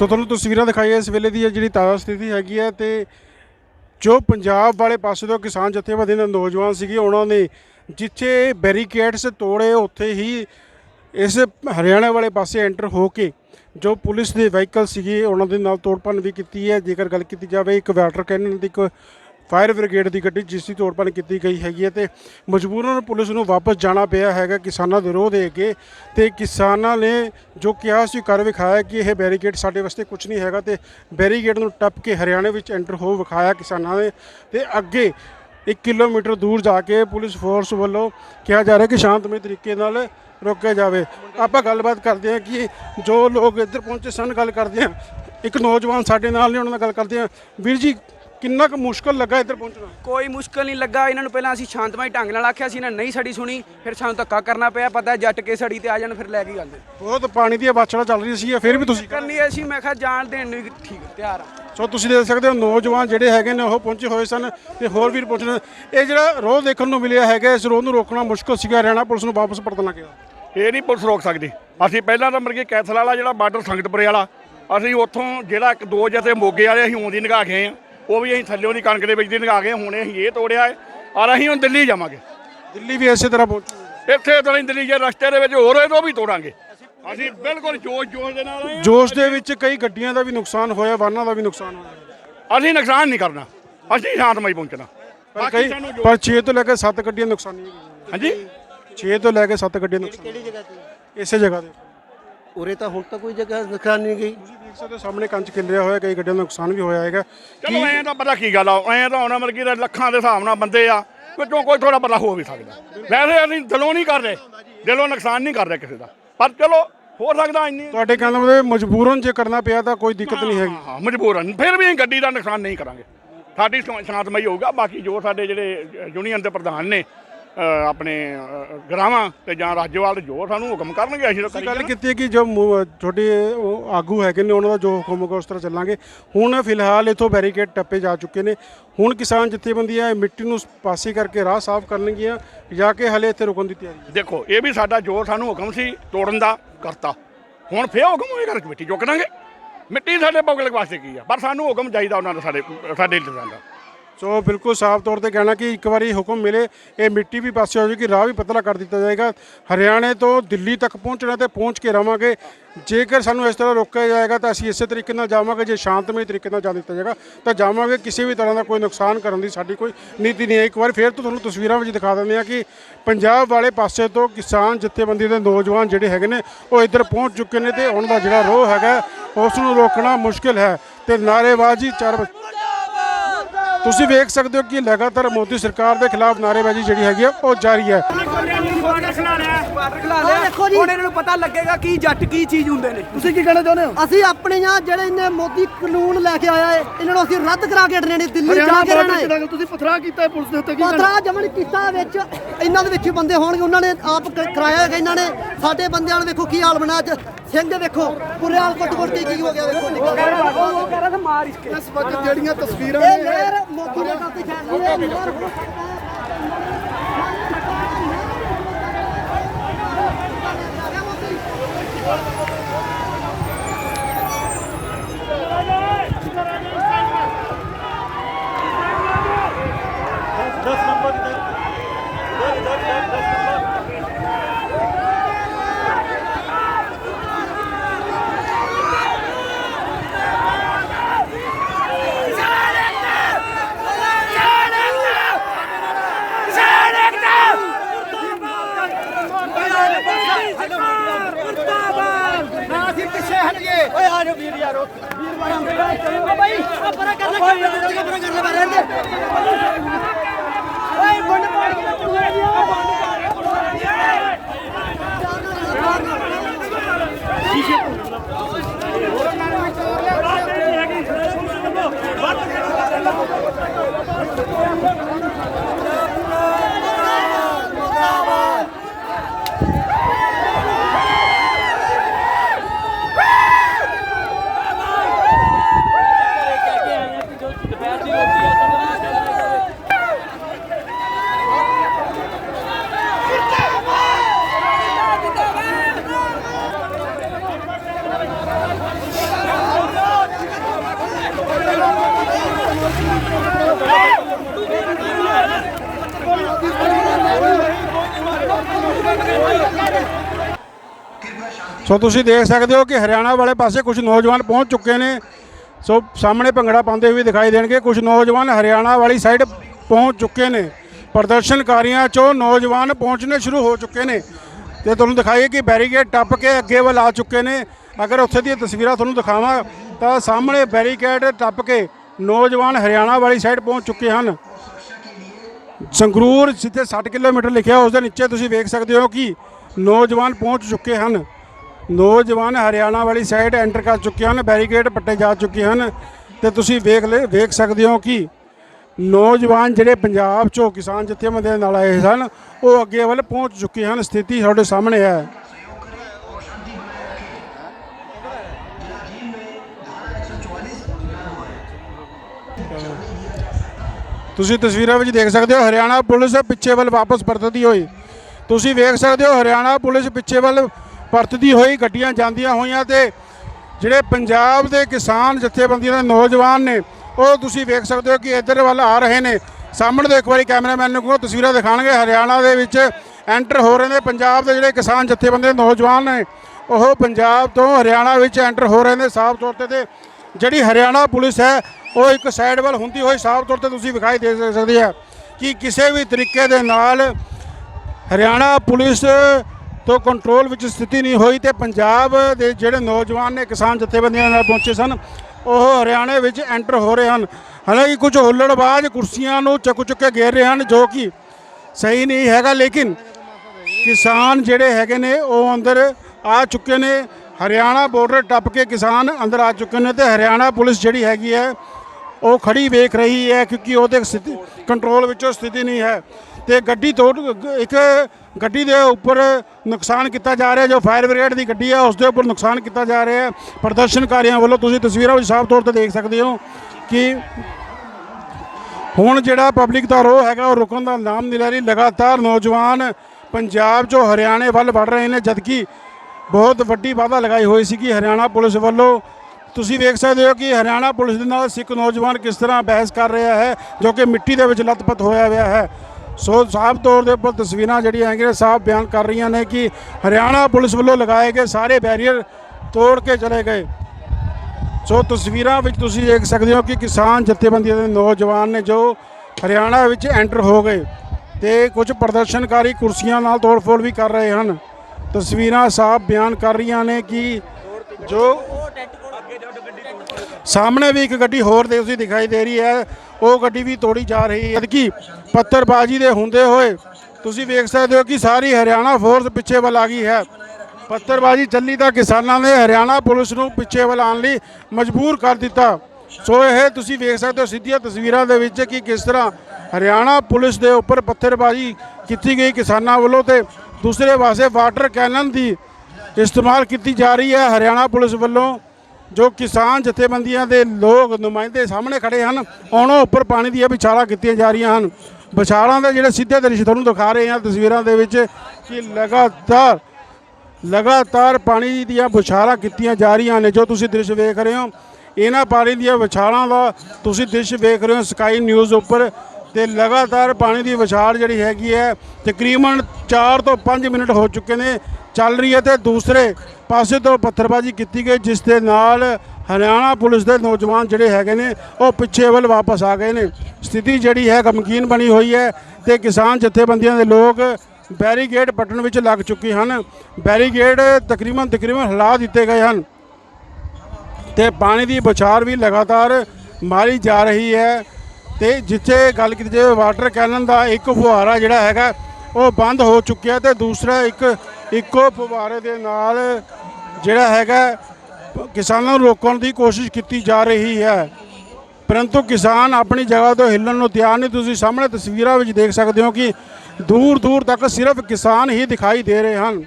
ਸੋ ਤੁਹਾਨੂੰ ਤਸਵੀਰਾਂ ਦਿਖਾਈਆਂ ਇਸ ਵੇਲੇ ਦੀ ਇਹ ਜਿਹੜੀ ਤਾਜ਼ਾ ਸਥਿਤੀ ਹੈਗੀ ਹੈ ਤੇ ਜੋ ਪੰਜਾਬ ਵਾਲੇ ਪਾਸੇ ਤੋਂ ਕਿਸਾਨ ਜਥੇਬੰਦੀ ਦੇ ਨੌਜਵਾਨ ਸੀਗੇ, ਉਹਨਾਂ ਨੇ ਜਿੱਥੇ ਬੈਰੀਕੇਡਸ ਤੋੜੇ, ਉੱਥੇ ਹੀ ਇਸ ਹਰਿਆਣਾ ਵਾਲੇ ਪਾਸੇ ਐਂਟਰ ਹੋ ਕੇ ਜੋ ਪੁਲਿਸ ਦੇ ਵਹੀਕਲ ਸੀਗੇ, ਉਹਨਾਂ ਦੇ ਨਾਲ ਤੋੜਪੰਨ ਵੀ ਕੀਤੀ ਹੈ। ਜੇਕਰ ਗੱਲ ਕੀਤੀ ਜਾਵੇ, ਇੱਕ ਵਾਟਰ ਕੈਨਨ ਦੀ ਇੱਕ ਫਾਇਰ ਬ੍ਰਿਗੇਡ ਦੀ ਗੱਡੀ ਜਿਸ ਦੀ ਤੋੜਪੰਨ ਕੀਤੀ ਗਈ ਹੈਗੀ ਹੈ ਤੇ ਮਜਬੂਰਨ ਪੁਲਿਸ ਨੂੰ ਵਾਪਸ ਜਾਣਾ ਪਿਆ ਹੈਗਾ ਕਿਸਾਨਾਂ ਦੇ ਰੋਹ ਦੇ ਅੱਗੇ ਤੇ ਕਿਸਾਨਾਂ ਨੇ ਜੋ ਕਿਹਾ ਸੀ ਕਰ ਵਿਖਾਇਆ ਕਿ ਇਹ ਬੈਰੀਕੇਡ ਸਾਡੇ ਵਾਸਤੇ ਕੁਝ ਨਹੀਂ ਹੈਗਾ ਤੇ ਬੈਰੀਕੇਡ ਨੂੰ ਟੱਪ ਕੇ ਹਰਿਆਣੇ ਵਿੱਚ ਐਂਟਰ ਹੋ ਵਿਖਾਇਆ ਕਿਸਾਨਾਂ ਨੇ ਤੇ ਅੱਗੇ 1 ਕਿਲੋਮੀਟਰ ਦੂਰ ਜਾ ਕੇ ਪੁਲਿਸ ਫੋਰਸ ਵੱਲੋਂ ਕਿਹਾ ਜਾ ਰਿਹਾ ਕਿ ਸ਼ਾਂਤਮਈ ਤਰੀਕੇ ਨਾਲ ਰੋਕਿਆ ਜਾਵੇ। ਆਪਾਂ ਗੱਲਬਾਤ ਕਰਦੇ ਹਾਂ ਕਿ ਜੋ ਲੋਕ ਇੱਧਰ ਪਹੁੰਚੇ ਸਨ, ਗੱਲ ਕਰਦੇ ਹਾਂ। ਇੱਕ ਨੌਜਵਾਨ ਸਾਡੇ ਨਾਲ ਨੇ, ਉਹਨਾਂ ਨਾਲ ਗੱਲ ਕਰਦੇ ਹਾਂ। ਵੀਰ ਜੀ ਕਿੰਨਾ ਕੁ ਮੁਸ਼ਕਲ ਲੱਗਾ ਇੱਧਰ ਪਹੁੰਚਣਾ? ਕੋਈ ਮੁਸ਼ਕਲ ਨਹੀਂ ਲੱਗਾ। ਇਹਨਾਂ ਨੂੰ ਪਹਿਲਾਂ ਅਸੀਂ ਸ਼ਾਂਤਮਈ ਢੰਗ ਨਾਲ ਆਖਿਆ ਸੀ ਇਹਨਾਂ ਨਹੀਂ ਸਾਡੀ ਸੁਣੀ ਫਿਰ ਸਾਨੂੰ ਧੱਕਾ ਕਰਨਾ ਪਿਆ। ਪਤਾ ਜੱਟ ਕੇ ਸੜੀ ਤੇ ਆ ਜਾਣ ਫਿਰ ਲੈ ਕੇ ਜਾਂਦੇ। ਬਹੁਤ ਪਾਣੀ ਦੀ ਬਾਛੜਾ ਚੱਲ ਰਹੀ ਸੀ ਫਿਰ ਵੀ ਤੁਸੀਂ ਕਰਨੀ ਅਸੀਂ ਮੈਂ ਕਿਹਾ ਜਾਣ ਦੇਣ ਨੂੰ ਵੀ ਠੀਕ ਤਿਆਰ ਆ। ਸੋ ਤੁਸੀਂ ਦੇਖ ਸਕਦੇ ਹੋ ਨੌਜਵਾਨ ਜਿਹੜੇ ਹੈਗੇ ਨੇ ਉਹ ਪਹੁੰਚੇ ਹੋਏ ਸਨ ਤੇ ਹੋਰ ਵੀ ਪਹੁੰਚਣੇ ਇਹ ਜਿਹੜਾ ਰੋਹ ਦੇਖਣ ਨੂੰ ਮਿਲਿਆ ਹੈਗਾ ਇਸ ਰੋਹ ਨੂੰ ਰੋਕਣਾ ਮੁਸ਼ਕਲ ਸੀਗਾ। ਹਰਿਆਣਾ ਪੁਲਿਸ ਨੂੰ ਵਾਪਸ ਪਰਤਣਾ ਕਿਹਾ। ਇਹ ਨਹੀਂ ਪੁਲਿਸ ਰੋਕ ਸਕਦੀ। ਅਸੀਂ ਪਹਿਲਾਂ ਤਾਂ ਮਰਗੇ ਕੈਥਲ ਵਾਲਾ ਜਿਹੜਾ ਬਾਰਡਰ ਸੰਗਤਪੁਰੇ ਵਾਲਾ ਅਸੀਂ ਉੱਥੋਂ ਜਿਹੜਾ ਇੱਕ ਦੋ ਜਥੇ ਮੋਗੇ ਵਾਲੇ ਅਸੀਂ ਆਉਂਦੀ ਨਿਗਾਹ ਗਏ ਆ ਉਹ ਵੀ ਅਸੀਂ ਥੱਲਿਓਂ ਦੀ ਕਣਕ ਦੇ ਵਿੱਚ ਦੀ ਨਿਗਾਹ ਗਏ ਹੁਣ ਅਸੀਂ ਇਹ ਤੋੜਿਆ ਹੈ ਔਰ ਅਸੀਂ ਹੁਣ ਦਿੱਲੀ ਜਾਵਾਂਗੇ। ਦਿੱਲੀ ਵੀ ਇਸੇ ਤਰ੍ਹਾਂ ਪਹੁੰਚੂ ਇੱਥੇ ਤਾਂ ਦਿੱਲੀ ਜੇ ਰਸਤੇ ਦੇ ਵਿੱਚ ਹੋਰ ਹੋਏ ਤਾਂ ਉਹ ਵੀ ਤੋੜਾਂਗੇ। ਅਸੀਂ ਬਿਲਕੁਲ ਜੋਸ਼ ਜੋਸ਼ ਦੇ ਨਾਲ ਆਏ। ਜੋਸ਼ ਦੇ ਵਿੱਚ ਕਈ ਗੱਡੀਆਂ ਦਾ ਵੀ ਨੁਕਸਾਨ ਹੋਇਆ ਵਾਹਨਾਂ ਦਾ ਵੀ ਨੁਕਸਾਨ ਹੋਇਆ। ਅਸੀਂ ਨੁਕਸਾਨ ਨਹੀਂ ਕਰਨਾ। ਅਸੀਂ ਸ਼ਾਂਤਮਈ ਪਹੁੰਚਣਾ। ਪਰ ਕਈ ਸਾਨੂੰ ਜੋ- ਪਰ 6 ਤੋਂ ਲੈ ਕੇ 7 ਗੱਡੀਆਂ ਨੁਕਸਾਨੀਆਂ ਗਈਆਂ ਹਾਂਜੀ? 6 ਤੋਂ ਲੈ ਕੇ 7 ਗੱਡੀਆਂ ਨੁਕਸਾਨ ਕਿਹੜੀ ਜਗ੍ਹਾ ਤੇ? ਇਸੇ ਜਗ੍ਹਾ ਤੇ। ਉਰੇ ਤਾਂ ਹੁਣ ਤਾਂ ਕੋਈ ਜਗ੍ਹਾ ਨੁਕਸਾਨ ਨਹੀਂ ਗਈ। ਤੁਸੀਂ ਦੇਖ ਸਕਦੇ ਹੋ ਸਾਹਮਣੇ ਕੰਚ ਖਿਲਰਿਆ ਹੋਇਆ ਕਈ ਗੱਡੀਆਂ ਦਾ ਨੁਕਸਾਨ ਵੀ ਹੋਇਆ ਹੈਗਾ। ਚਲੋ ਐਂ ਤਾਂ ਪਤਾ ਕੀ ਗੱਲ ਆ ਐਂ ਤਾਂ ਉਹਨਾਂ ਮਰਗੀ ਦੇ ਲੱਖਾਂ ਦੇ ਹਿਸਾਬ ਨਾਲ ਬੰਦੇ ਆ ਵਿੱਚੋਂ ਕੋਈ ਥੋੜਾ ਪਤਾ ਹੋ ਵੀ ਸਕਦਾ। ਵੈਸੇ ਅਸੀਂ ਦਿਲੋਂ ਨਹੀਂ ਕਰਦੇ ਦਿਲੋਂ ਨੁਕਸਾਨ ਨਹੀਂ ਕਰਦੇ ਕਿਸੇ ਦਾ। ਪਰ ਚਲੋ ਹੋ ਸਕਦਾ ਇੰਨੀ ਤੁਹਾਡੇ ਕਹਿਣ ਦਾ ਮਤਲਬ ਮਜਬੂਰਨ ਜੇ ਕਰਨਾ ਪਿਆ ਤਾਂ ਕੋਈ ਦਿੱਕਤ ਨਹੀਂ ਹੈਗੀ। ਹਾਂ ਮਜਬੂਰਨ। ਫਿਰ ਵੀ ਅਸੀਂ ਗੱਡੀ ਦਾ ਨੁਕਸਾਨ ਨਹੀਂ ਕਰਾਂਗੇ। ਸਾਡੀ ਸ਼ਾਂਤਮਈ ਹੋਊਗਾ ਬਾਕੀ ਜੋ ਸਾਡੇ ਜਿਹੜੇ ਯੂਨੀਅਨ ਦੇ ਪ੍ਰਧਾਨ ਨੇ ਆਪਣੇ ਗਰਾਵਾਂ ਤੇ ਜਾਂ ਰਾਜੇਵਾਲ ਜੋ ਸਾਨੂੰ ਹੁਕਮ ਕਰਨਗੇ ਅਸੀਂ ਤਾਂ ਗੱਲ। ਕੀਤੀ ਹੈ ਕਿ ਜੋ ਉਹ ਆਗੂ ਹੈਗੇ ਨੇ ਉਹਨਾਂ ਦਾ ਜੋ ਹੁਕਮ ਹੋਗਾ ਉਸ ਤਰ੍ਹਾਂ ਚੱਲਾਂਗੇ। ਹੁਣ ਫਿਲਹਾਲ ਇਥੋਂ ਬੈਰੀਕੇਡ ਟੱਪੇ ਜਾ ਚੁੱਕੇ ਨੇ। ਹੁਣ ਕਿਸਾਨ ਜਥੇਬੰਦੀਆਂ ਇਹ ਮਿੱਟੀ ਨੂੰ ਪਾਸੇ ਕਰਕੇ ਰਾਹ ਸਾਫ਼ ਕਰਨਗੀਆਂ ਜਾਂ ਕਿ ਹਲੇ ਇੱਥੇ ਰੁਕਣ ਦੀ ਤਿਆਰੀ ਹੈ? ਦੇਖੋ ਇਹ ਵੀ ਸਾਡਾ ਜੋ ਸਾਨੂੰ ਹੁਕਮ ਸੀ ਤੋੜਨ ਦਾ ਕਰਤਾ। ਹੁਣ ਫੇਰ ਹੁਕਮ ਹੋਏਗਾ ਮਿੱਟੀ ਚੁੱਕ ਦਾਂਗੇ। ਮਿੱਟੀ ਸਾਡੇ ਪਬਲਿਕ ਵਾਸਤੇ ਕੀ ਆ? ਪਰ ਸਾਨੂੰ ਹੁਕਮ ਚਾਹੀਦਾ ਉਹਨਾਂ ਦਾ ਸਾਡੇ ਸਾਡੇ ਲੀਡਰਾਂ ਦਾ ਸੋ ਬਿਲਕੁਲ ਸਾਫ਼ ਤੌਰ ਤੇ ਕਹਿਣਾ ਕਿ ਇੱਕ ਵਾਰੀ ਹੁਕਮ ਮਿਲੇ, ਇਹ ਮਿੱਟੀ ਵੀ ਪਾਸੇ ਹੋ ਜਾਏਗੀ ਰਾਹ ਵੀ ਪਤਲਾ ਕਰ ਦਿੱਤਾ ਜਾਏਗਾ। ਹਰਿਆਣੇ ਤੋਂ ਦਿੱਲੀ ਤੱਕ ਪਹੁੰਚਣਾ ਤੇ ਪਹੁੰਚ ਕੇ ਰਵਾਂਗੇ। ਜੇਕਰ ਸਾਨੂੰ ਇਸ ਤਰ੍ਹਾਂ ਰੋਕਿਆ ਜਾਏਗਾ ਤਾਂ ਅਸੀਂ ਇਸੇ ਤਰੀਕੇ ਨਾਲ ਜਾਵਾਂਗੇ, ਜੇ ਸ਼ਾਂਤਮਈ ਤਰੀਕੇ ਨਾਲ ਜਾ ਦਿੱਤਾ ਜਾਏਗਾ, ਤਾਂ ਜਾਵਾਂਗੇ। ਕਿਸੇ ਵੀ ਤਰ੍ਹਾਂ ਦਾ ਕੋਈ ਨੁਕਸਾਨ ਕਰਨ ਦੀ ਸਾਡੀ ਕੋਈ ਨੀਤੀ ਨਹੀਂ ਹੈ। ਇੱਕ ਵਾਰ ਫਿਰ ਤੋਂ ਤੁਹਾਨੂੰ ਤਸਵੀਰਾਂ ਵਿੱਚ ਦਿਖਾ ਦਿੰਦੇ ਹਾਂ ਕਿ ਪੰਜਾਬ ਵਾਲੇ ਪਾਸੇ ਤੋਂ ਕਿਸਾਨ ਜਥੇਬੰਦੀ ਦੇ ਨੌਜਵਾਨ ਜਿਹੜੇ ਹੈਗੇ ਨੇ, ਉਹ ਇੱਧਰ ਪਹੁੰਚ ਚੁੱਕੇ ਨੇ ਤੇ ਉਹਨਾਂ ਦਾ ਜਿਹੜਾ ਰੋਹ ਹੈਗਾ, ਉਸ ਨੂੰ ਰੋਕਣਾ ਮੁਸ਼ਕਿਲ ਹੈ। ਤੇ ਨਾਰੇਬਾਜ਼ੀ ਚਾਰ ਤੁਸੀਂ ਵੇਖ ਸਕਦੇ ਹੋ ਕਿ ਲਗਾਤਾਰ ਮੋਦੀ ਸਰਕਾਰ ਦੇ ਖਿਲਾਫ ਨਾਅਰੇਬਾਜ਼ੀ ਜਿਹੜੀ ਹੈਗੀ ਆ, ਉਹ ਜਾਰੀ ਹੈ। ਬਾਰਡਰ ਖਿਲਾ ਲਿਆ। ਹੁਣ ਇਹਨਾਂ ਨੂੰ ਪਤਾ ਲੱਗੇਗਾ ਕੀ ਜੱਟ ਕੀ ਚੀਜ਼ ਹੁੰਦੇ ਨੇ। ਤੁਸੀਂ ਕੀ ਕਹਿਣਾ ਚਾਹੁੰਦੇ ਹੋ? ਅਸੀਂ ਆਪਣੀਆਂ ਜਿਹੜੇ ਇਹਨੇ ਮੋਦੀ ਕਾਨੂੰਨ ਲੈ ਕੇ ਆਇਆ ਹੈ ਇਹਨਾਂ ਨੂੰ ਅਸੀਂ ਰੱਦ ਕਰਾ ਕੇ ਹਟਣੇ ਨੇ ਦਿੱਲੀ ਜਾ ਕੇ ਰਹਿਣਾ ਹੈ ਤੁਸੀਂ ਪਥਰਾ ਕੀਤਾ ਹੈ ਪੁਲਿਸ ਦੇ ਉੱਤੇ ਕੀ ਪਤਰਾ ਜਮਨ ਕੀਤਾ ਵਿੱਚ ਇਹਨਾਂ ਦੇ ਵਿੱਚ ਹੀ ਬੰਦੇ ਹੋਣਗੇ ਉਹਨਾਂ ਨੇ ਆਪ ਕ- ਕਰਾਇਆ ਹੈਗਾ ਇਹਨਾਂ ਨੇ। ਸਾਡੇ ਬੰਦਿਆਂ ਨੂੰ ਵੇਖੋ ਕੀ ਹਾਲ ਬਣਾ ਅੱਜ ਸਿੰਘ ਦੇਖੋ ਪੂਰੇ ਹਾਲ ਕੁੱਟ ਕੁੱਟ ਕੇ ਕੀ ਹੋ ਗਿਆ ਵੇਖੋ। ਨਿੱਕਾ ਜਿਹਾ। ਉਹ ਕਹਿ ਰਿਹਾ ਸੀ ਮਾਰ ਇਸਕੇ ਇਸ ਵਕਤ ਜਿਹੜੀਆਂ ਤਸਵੀਰਾਂ ਇਹ ਨੇ ਲਹਿਰ ਮੋਦੀ ਦੇ ਕਰਕੇ ਖੈਰ ਇਹ ਲਹਿਰ ਹੋ ਸਕਦਾ ਹੈ ਸੋ ਤੁਸੀਂ ਦੇਖ ਸਕਦੇ ਹੋ ਕਿ ਹਰਿਆਣਾ ਵਾਲੇ ਪਾਸੇ ਕੁਝ ਨੌਜਵਾਨ ਪਹੁੰਚ ਚੁੱਕੇ ਨੇ। ਸੋ ਸਾਹਮਣੇ ਭੰਗੜਾ ਪਾਉਂਦੇ ਹੋਏ ਦਿਖਾਈ ਦੇਣਗੇ, ਕੁਝ ਨੌਜਵਾਨ ਹਰਿਆਣਾ ਵਾਲੀ ਸਾਈਡ ਪਹੁੰਚ ਚੁੱਕੇ ਨੇ। ਪ੍ਰਦਰਸ਼ਨਕਾਰੀਆਂ ਚੋਂ ਨੌਜਵਾਨ ਪਹੁੰਚਣੇ ਸ਼ੁਰੂ ਹੋ ਚੁੱਕੇ ਨੇ ਤੇ ਤੁਹਾਨੂੰ ਦਿਖਾਈਏ ਕਿ ਬੈਰੀਕੇਡ ਟੱਪ ਕੇ ਅੱਗੇ ਵੱਲ ਆ ਚੁੱਕੇ ਨੇ। ਅਗਰ ਉੱਥੇ ਦੀਆਂ ਤਸਵੀਰਾਂ ਤੁਹਾਨੂੰ ਦਿਖਾਵਾਂ, ਤਾਂ ਸਾਹਮਣੇ ਬੈਰੀਕੇਡ ਟੱਪ ਕੇ ਨੌਜਵਾਨ ਹਰਿਆਣਾ ਵਾਲੀ ਸਾਈਡ ਪਹੁੰਚ ਚੁੱਕੇ ਹਨ। ਸੰਗਰੂਰ ਜਿੱਥੇ 60 ਕਿਲੋਮੀਟਰ ਲਿਖਿਆ, ਉਸ ਦੇ ਨੀਚੇ ਤੁਸੀਂ ਵੇਖ ਸਕਦੇ ਹੋ ਕਿ ਨੌਜਵਾਨ ਪਹੁੰਚ ਚੁੱਕੇ ਹਨ। ਨੌਜਵਾਨ ਹਰਿਆਣਾ ਵਾਲੀ ਸਾਈਡ ਐਂਟਰ ਕਰ ਚੁੱਕੇ ਹਨ ਬੈਰੀਕੇਡ ਪੱਟੇ ਜਾ ਚੁੱਕੇ ਹਨ ਤੇ ਤੁਸੀਂ ਵੇਖ ਲੈ, ਵੇਖ ਸਕਦੇ ਹੋ ਕਿ ਨੌਜਵਾਨ ਜਿਹੜੇ ਪੰਜਾਬ ਚੋਂ ਕਿਸਾਨ ਜਥੇਬੰਦੀਆਂ ਨਾਲ ਆਏ ਸਨ, ਉਹ ਅੱਗੇ ਵੱਲ ਪਹੁੰਚ ਚੁੱਕੇ ਹਨ, ਸਥਿਤੀ ਤੁਹਾਡੇ ਸਾਹਮਣੇ ਹੈ। ਤੁਸੀਂ ਤਸਵੀਰਾਂ ਵਿੱਚ ਦੇਖ ਸਕਦੇ ਹੋ, ਹਰਿਆਣਾ ਪੁਲਿਸ ਪਿੱਛੇ ਵੱਲ ਵਾਪਸ ਪਰਤਦੀ ਹੋਈ। ਤੁਸੀਂ ਵੇਖ ਸਕਦੇ ਹੋ, ਹਰਿਆਣਾ ਪੁਲਿਸ ਪਿੱਛੇ ਵੱਲ ਪਰਤਦੀ ਹੋਈ, ਗੱਡੀਆਂ ਜਾਂਦੀਆਂ ਹੋਈਆਂ ਤੇ ਜਿਹੜੇ ਪੰਜਾਬ ਦੇ ਕਿਸਾਨ ਜਥੇਬੰਦੀਆਂ ਦੇ ਨੌਜਵਾਨ ਨੇ, ਉਹ ਤੁਸੀਂ ਵੇਖ ਸਕਦੇ ਹੋ ਕਿ ਇੱਧਰ ਵੱਲ ਆ ਰਹੇ ਨੇ। ਸਾਹਮਣੇ ਤੋਂ ਇੱਕ ਵਾਰੀ ਕੈਮਰਾਮੈਨ ਨੂੰ ਕਹੋ, ਤਸਵੀਰਾਂ ਦਿਖਾਣਗੇ ਹਰਿਆਣਾ ਦੇ ਵਿੱਚ ਐਂਟਰ ਹੋ ਰਹੇ ਨੇ। ਪੰਜਾਬ ਦੇ ਜਿਹੜੇ ਕਿਸਾਨ ਜਥੇਬੰਦੀਆਂ ਨੌਜਵਾਨ ਨੇ, ਉਹ ਪੰਜਾਬ ਤੋਂ ਹਰਿਆਣਾ ਵਿੱਚ ਐਂਟਰ ਹੋ ਰਹੇ ਨੇ ਸਾਫ਼ ਤੌਰ ਤੇ ਤੇ ਜਿਹੜੀ ਹਰਿਆਣਾ ਪੁਲਿਸ ਹੈ, ਉਹ ਇੱਕ ਸਾਈਡ ਵੱਲ ਹੁੰਦੀ ਹੋਈ ਸਾਫ਼ ਤੌਰ ਤੇ ਤੁਸੀਂ ਵਿਖਾਈ ਦੇ ਸਕਦੇ ਆ ਕਿ ਕਿਸੇ ਵੀ ਤਰੀਕੇ ਦੇ ਨਾਲ ਹਰਿਆਣਾ ਪੁਲਿਸ ਤੋਂ ਕੰਟਰੋਲ ਵਿੱਚ ਸਥਿਤੀ ਨਹੀਂ ਹੋਈ ਤੇ ਪੰਜਾਬ ਦੇ ਜਿਹੜੇ ਨੌਜਵਾਨ ਨੇ ਕਿਸਾਨ ਜਥੇਬੰਦੀਆਂ ਨਾਲ ਪਹੁੰਚੇ ਸਨ, ਉਹ ਹਰਿਆਣੇ ਵਿੱਚ ਐਂਟਰ ਹੋ ਰਹੇ ਹਨ। ਹਾਲਾਂਕਿ ਕੁਝ ਹੁੱਲੜਬਾਜ਼ ਕੁਰਸੀਆਂ ਨੂੰ ਚੱਕ ਚੁੱਕ ਕੇ ਘੇਰ ਰਹੇ ਹਨ, ਜੋ ਕਿ ਸਹੀ ਨਹੀਂ ਹੈਗਾ, ਲੇਕਿਨ ਕਿਸਾਨ ਜਿਹੜੇ ਹੈਗੇ ਨੇ, ਉਹ ਅੰਦਰ ਆ ਚੁੱਕੇ ਨੇ। ਹਰਿਆਣਾ ਬਾਰਡਰ ਟੱਪ ਕੇ ਕਿਸਾਨ ਅੰਦਰ ਆ ਚੁੱਕੇ ਨੇ ਤੇ ਹਰਿਆਣਾ ਪੁਲਿਸ ਜਿਹੜੀ ਹੈਗੀ ਹੈ, ਉਹ ਖੜੀ ਵੇਖ ਰਹੀ ਹੈ, ਕਿਉਂਕਿ ਉਹਦੇ ਸਥਿਤੀ ਕੰਟਰੋਲ ਵਿੱਚੋਂ ਸਥਿਤੀ ਨਹੀਂ ਹੈ। ਤੇ ਗੱਡੀ ਤੋੜ ਇੱਕ ਗੱਡੀ ਦੇ ਉੱਪਰ ਨੁਕਸਾਨ ਕੀਤਾ ਜਾ ਰਿਹਾ, ਜੋ ਫਾਇਰ ਬ੍ਰਿਗੇਡ ਦੀ ਗੱਡੀ ਹੈ ਉਸ ਦੇ ਉੱਪਰ ਨੁਕਸਾਨ ਕੀਤਾ ਜਾ ਰਿਹਾ ਹੈ। ਪ੍ਰਦਰਸ਼ਨਕਾਰੀਆਂ ਵੱਲੋਂ ਤੁਸੀਂ ਤਸਵੀਰਾਂ ਵਿੱਚ ਸਾਫ਼ ਤੌਰ ਤੇ ਦੇਖ ਸਕਦੇ ਹੋ ਕਿ ਹੁਣ ਜਿਹੜਾ ਪਬਲਿਕ ਦਾ ਰੋਹ ਹੈਗਾ, ਉਹ ਰੁਕਣ ਦਾ ਨਾਮ ਨਹੀਂ ਲੈ ਰਹੀ। ਲਗਾਤਾਰ ਨੌਜਵਾਨ ਪੰਜਾਬ ਚੋਂ ਹਰਿਆਣੇ ਵੱਲ ਵੜ ਰਹੇ ਨੇ, ਜਦਕਿ ਬਹੁਤ ਵੱਡੀ ਵਾਅਦਾ ਲਗਾਈ ਹੋਈ ਸੀ ਕਿ ਹਰਿਆਣਾ ਪੁਲਿਸ ਵੱਲੋਂ। ਤੁਸੀਂ ਵੇਖ ਸਕਦੇ ਹੋ ਕਿ ਹਰਿਆਣਾ ਪੁਲਿਸ ਦੇ ਨਾਲ ਸਿੱਖ ਨੌਜਵਾਨ ਕਿਸ ਤਰ੍ਹਾਂ ਬਹਿਸ ਕਰ ਰਿਹਾ ਹੈ, ਜੋ ਕਿ ਮਿੱਟੀ ਦੇ ਵਿੱਚ ਲੱਤਪਤ ਹੋਇਆ ਹੋਇਆ ਹੈ। ਸੋ ਸਾਫ਼ ਤੌਰ ਦੇ ਉੱਪਰ ਤਸਵੀਰਾਂ ਜਿਹੜੀਆਂ ਹੈਗੀਆਂ ਸਾਫ਼ ਬਿਆਨ ਕਰ ਰਹੀਆਂ ਨੇ ਕਿ ਹਰਿਆਣਾ ਪੁਲਿਸ ਵੱਲੋਂ ਲਗਾਏ ਗਏ ਸਾਰੇ ਬੈਰੀਅਰ ਤੋੜ ਕੇ ਚਲੇ ਗਏ। ਸੋ ਤਸਵੀਰਾਂ ਵਿੱਚ ਤੁਸੀਂ ਦੇਖ ਸਕਦੇ ਹੋ ਕਿ ਕਿਸਾਨ ਜਥੇਬੰਦੀਆਂ ਦੇ ਨੌਜਵਾਨ ਨੇ ਜੋ ਹਰਿਆਣਾ ਵਿੱਚ ਐਂਟਰ ਹੋ ਗਏ ਤੇ ਕੁਝ ਪ੍ਰਦਰਸ਼ਨਕਾਰੀ ਕੁਰਸੀਆਂ ਨਾਲ ਤੋੜ-ਫੋੜ ਵੀ ਕਰ ਰਹੇ ਹਨ। ਤਸਵੀਰਾਂ ਸਾਫ਼ ਬਿਆਨ ਕਰ ਰਹੀਆਂ ਨੇ ਕਿ ਜੋ ਸਾਹਮਣੇ ਵੀ ਇੱਕ ਗੱਡੀ ਹੋਰ ਦੇ ਤੁਸੀਂ ਦਿਖਾਈ ਦੇ ਰਹੀ ਹੈ। ਉਹ ਗੱਡੀ ਵੀ ਤੋੜੀ ਜਾ ਰਹੀ ਹੈ। ਕਿ ਪੱਤਰਬਾਜ਼ੀ ਦੇ ਹੁੰਦੇ ਹੋਏ ਤੁਸੀਂ ਵੇਖ ਸਕਦੇ ਹੋ ਕਿ ਸਾਰੀ ਹਰਿਆਣਾ ਫੋਰਸ ਪਿੱਛੇ ਵੱਲ ਆ ਗਈ ਹੈ। ਪੱਤਰਬਾਜ਼ੀ ਚੱਲੀ ਤਾਂ ਕਿਸਾਨਾਂ ਨੇ ਹਰਿਆਣਾ ਪੁਲਿਸ ਨੂੰ ਪਿੱਛੇ ਵੱਲ ਆਉਣ ਲਈ ਮਜਬੂਰ ਕਰ ਦਿੱਤਾ। ਸੋ ਇਹ ਤੁਸੀਂ ਵੇਖ ਸਕਦੇ ਹੋ ਸਿੱਧੀਆਂ ਤਸਵੀਰਾਂ ਦੇ ਵਿੱਚ ਕਿ ਕਿਸ ਤਰ੍ਹਾਂ ਹਰਿਆਣਾ ਪੁਲਿਸ ਦੇ ਉੱਪਰ ਪੱਥਰਬਾਜ਼ੀ ਕੀਤੀ ਗਈ ਕਿਸਾਨਾਂ ਵੱਲੋਂ ਤੇ ਦੂਸਰੇ ਪਾਸੇ ਵਾਟਰ ਕੈਨਨ ਦੀ ਇਸਤੇਮਾਲ ਕੀਤੀ ਜਾ ਰਹੀ ਹੈ। ਹਰਿਆਣਾ ਪੁਲਿਸ ਵੱਲੋਂ ਜੋ ਕਿਸਾਨ ਜਥੇਬੰਦੀਆਂ ਦੇ ਲੋਕ ਨੁਮਾਇੰਦੇ ਸਾਹਮਣੇ ਖੜੇ ਹਨ, ਉਹਨਾਂ ਉੱਪਰ ਪਾਣੀ ਦੀਆਂ ਵਿਚਾਰਾਂ ਕੀਤੀਆਂ ਜਾ ਰਹੀਆਂ ਹਨ। ਵਿਚਾਰਾਂ ਦੇ ਜਿਹੜੇ ਸਿੱਧੇ ਦ੍ਰਿਸ਼ ਤੁਹਾਨੂੰ ਦਿਖਾ ਰਹੇ ਹਾਂ ਤਸਵੀਰਾਂ ਦੇ ਵਿੱਚ ਕਿ ਲਗਾਤਾਰ ਲਗਾਤਾਰ ਪਾਣੀ ਦੀਆਂ ਵਿਛਾਰਾਂ ਕੀਤੀਆਂ ਜਾ ਰਹੀਆਂ ਨੇ। ਜੋ ਤੁਸੀਂ ਦ੍ਰਿਸ਼ ਵੇਖ ਰਹੇ ਹੋ, ਇਹਨਾਂ ਪਾਣੀ ਦੀਆਂ ਵਿਛਾਰਾਂ ਦਾ ਤੁਸੀਂ ਦ੍ਰਿਸ਼ ਵੇਖ ਰਹੇ ਹੋ ਸਕਾਈ ਨਿਊਜ਼ ਉੱਪਰ ਤੇ ਲਗਾਤਾਰ ਪਾਣੀ ਦੀ ਵਿਛਾਰ ਜਿਹੜੀ ਹੈਗੀ ਹੈ ਤਕਰੀਬਨ 4 ਤੋਂ 5 ਮਿੰਟ ਹੋ ਚੁੱਕੇ ਨੇ। ਚੱਲ ਰਹੀ ਹੈ ਤੇ ਦੂਸਰੇ ਪਾਸੇ ਤੋਂ ਪੱਥਰਬਾਜ਼ੀ ਕੀਤੀ ਗਈ, ਜਿਸ ਦੇ ਨਾਲ ਹਰਿਆਣਾ ਪੁਲਿਸ ਦੇ ਨੌਜਵਾਨ ਜਿਹੜੇ ਹੈਗੇ ਨੇ, ਉਹ ਪਿੱਛੇ ਵੱਲ ਵਾਪਸ ਆ ਗਏ ਨੇ। ਸਥਿਤੀ ਜਿਹੜੀ ਹੈ ਗਮਗੀਨ ਬਣੀ ਹੋਈ ਹੈ ਤੇ ਕਿਸਾਨ ਜਥੇਬੰਦੀਆਂ ਦੇ ਲੋਕ ਬੈਰੀਗੇਡ ਪੱਟਣ ਵਿੱਚ ਲੱਗ ਚੁੱਕੇ ਹਨ। ਬੈਰੀਗੇਡ ਤਕਰੀਬਨ ਤਕਰੀਬਨ ਹਿਲਾ ਦਿੱਤੇ ਗਏ ਹਨ। ਤੇ ਪਾਣੀ ਦੀ ਬੁਛਾਰ ਵੀ ਲਗਾਤਾਰ ਮਾਰੀ ਜਾ ਰਹੀ ਹੈ। ਤੇ ਜਿੱਥੇ ਗੱਲ ਕੀਤੀ ਜਾਵੇ ਵਾਟਰ ਕੈਨਨ ਦਾ, ਇੱਕ ਫੁਹਾਰਾ ਜਿਹੜਾ ਹੈਗਾ, ਉਹ ਬੰਦ ਹੋ ਚੁੱਕਿਆ ਤੇ ਦੂਸਰਾ ਇੱਕ ਇੱਕੋ ਫੁਹਾਰੇ ਦੇ ਨਾਲ ਜਿਹੜਾ ਹੈਗਾ, ਕਿਸਾਨਾਂ ਨੂੰ ਰੋਕਣ ਦੀ ਕੋਸ਼ਿਸ਼ ਕੀਤੀ ਜਾ ਰਹੀ ਹੈ। ਪਰੰਤੂ ਕਿਸਾਨ ਆਪਣੀ ਜਗ੍ਹਾ ਤੋਂ ਹਿੱਲਣ ਨੂੰ ਤਿਆਰ ਨਹੀਂ। ਤੁਸੀਂ ਸਾਹਮਣੇ ਤਸਵੀਰਾਂ ਵਿੱਚ ਦੇਖ ਸਕਦੇ ਹੋ ਕਿ ਦੂਰ ਦੂਰ ਤੱਕ ਸਿਰਫ ਕਿਸਾਨ ਹੀ ਦਿਖਾਈ ਦੇ ਰਹੇ ਹਨ।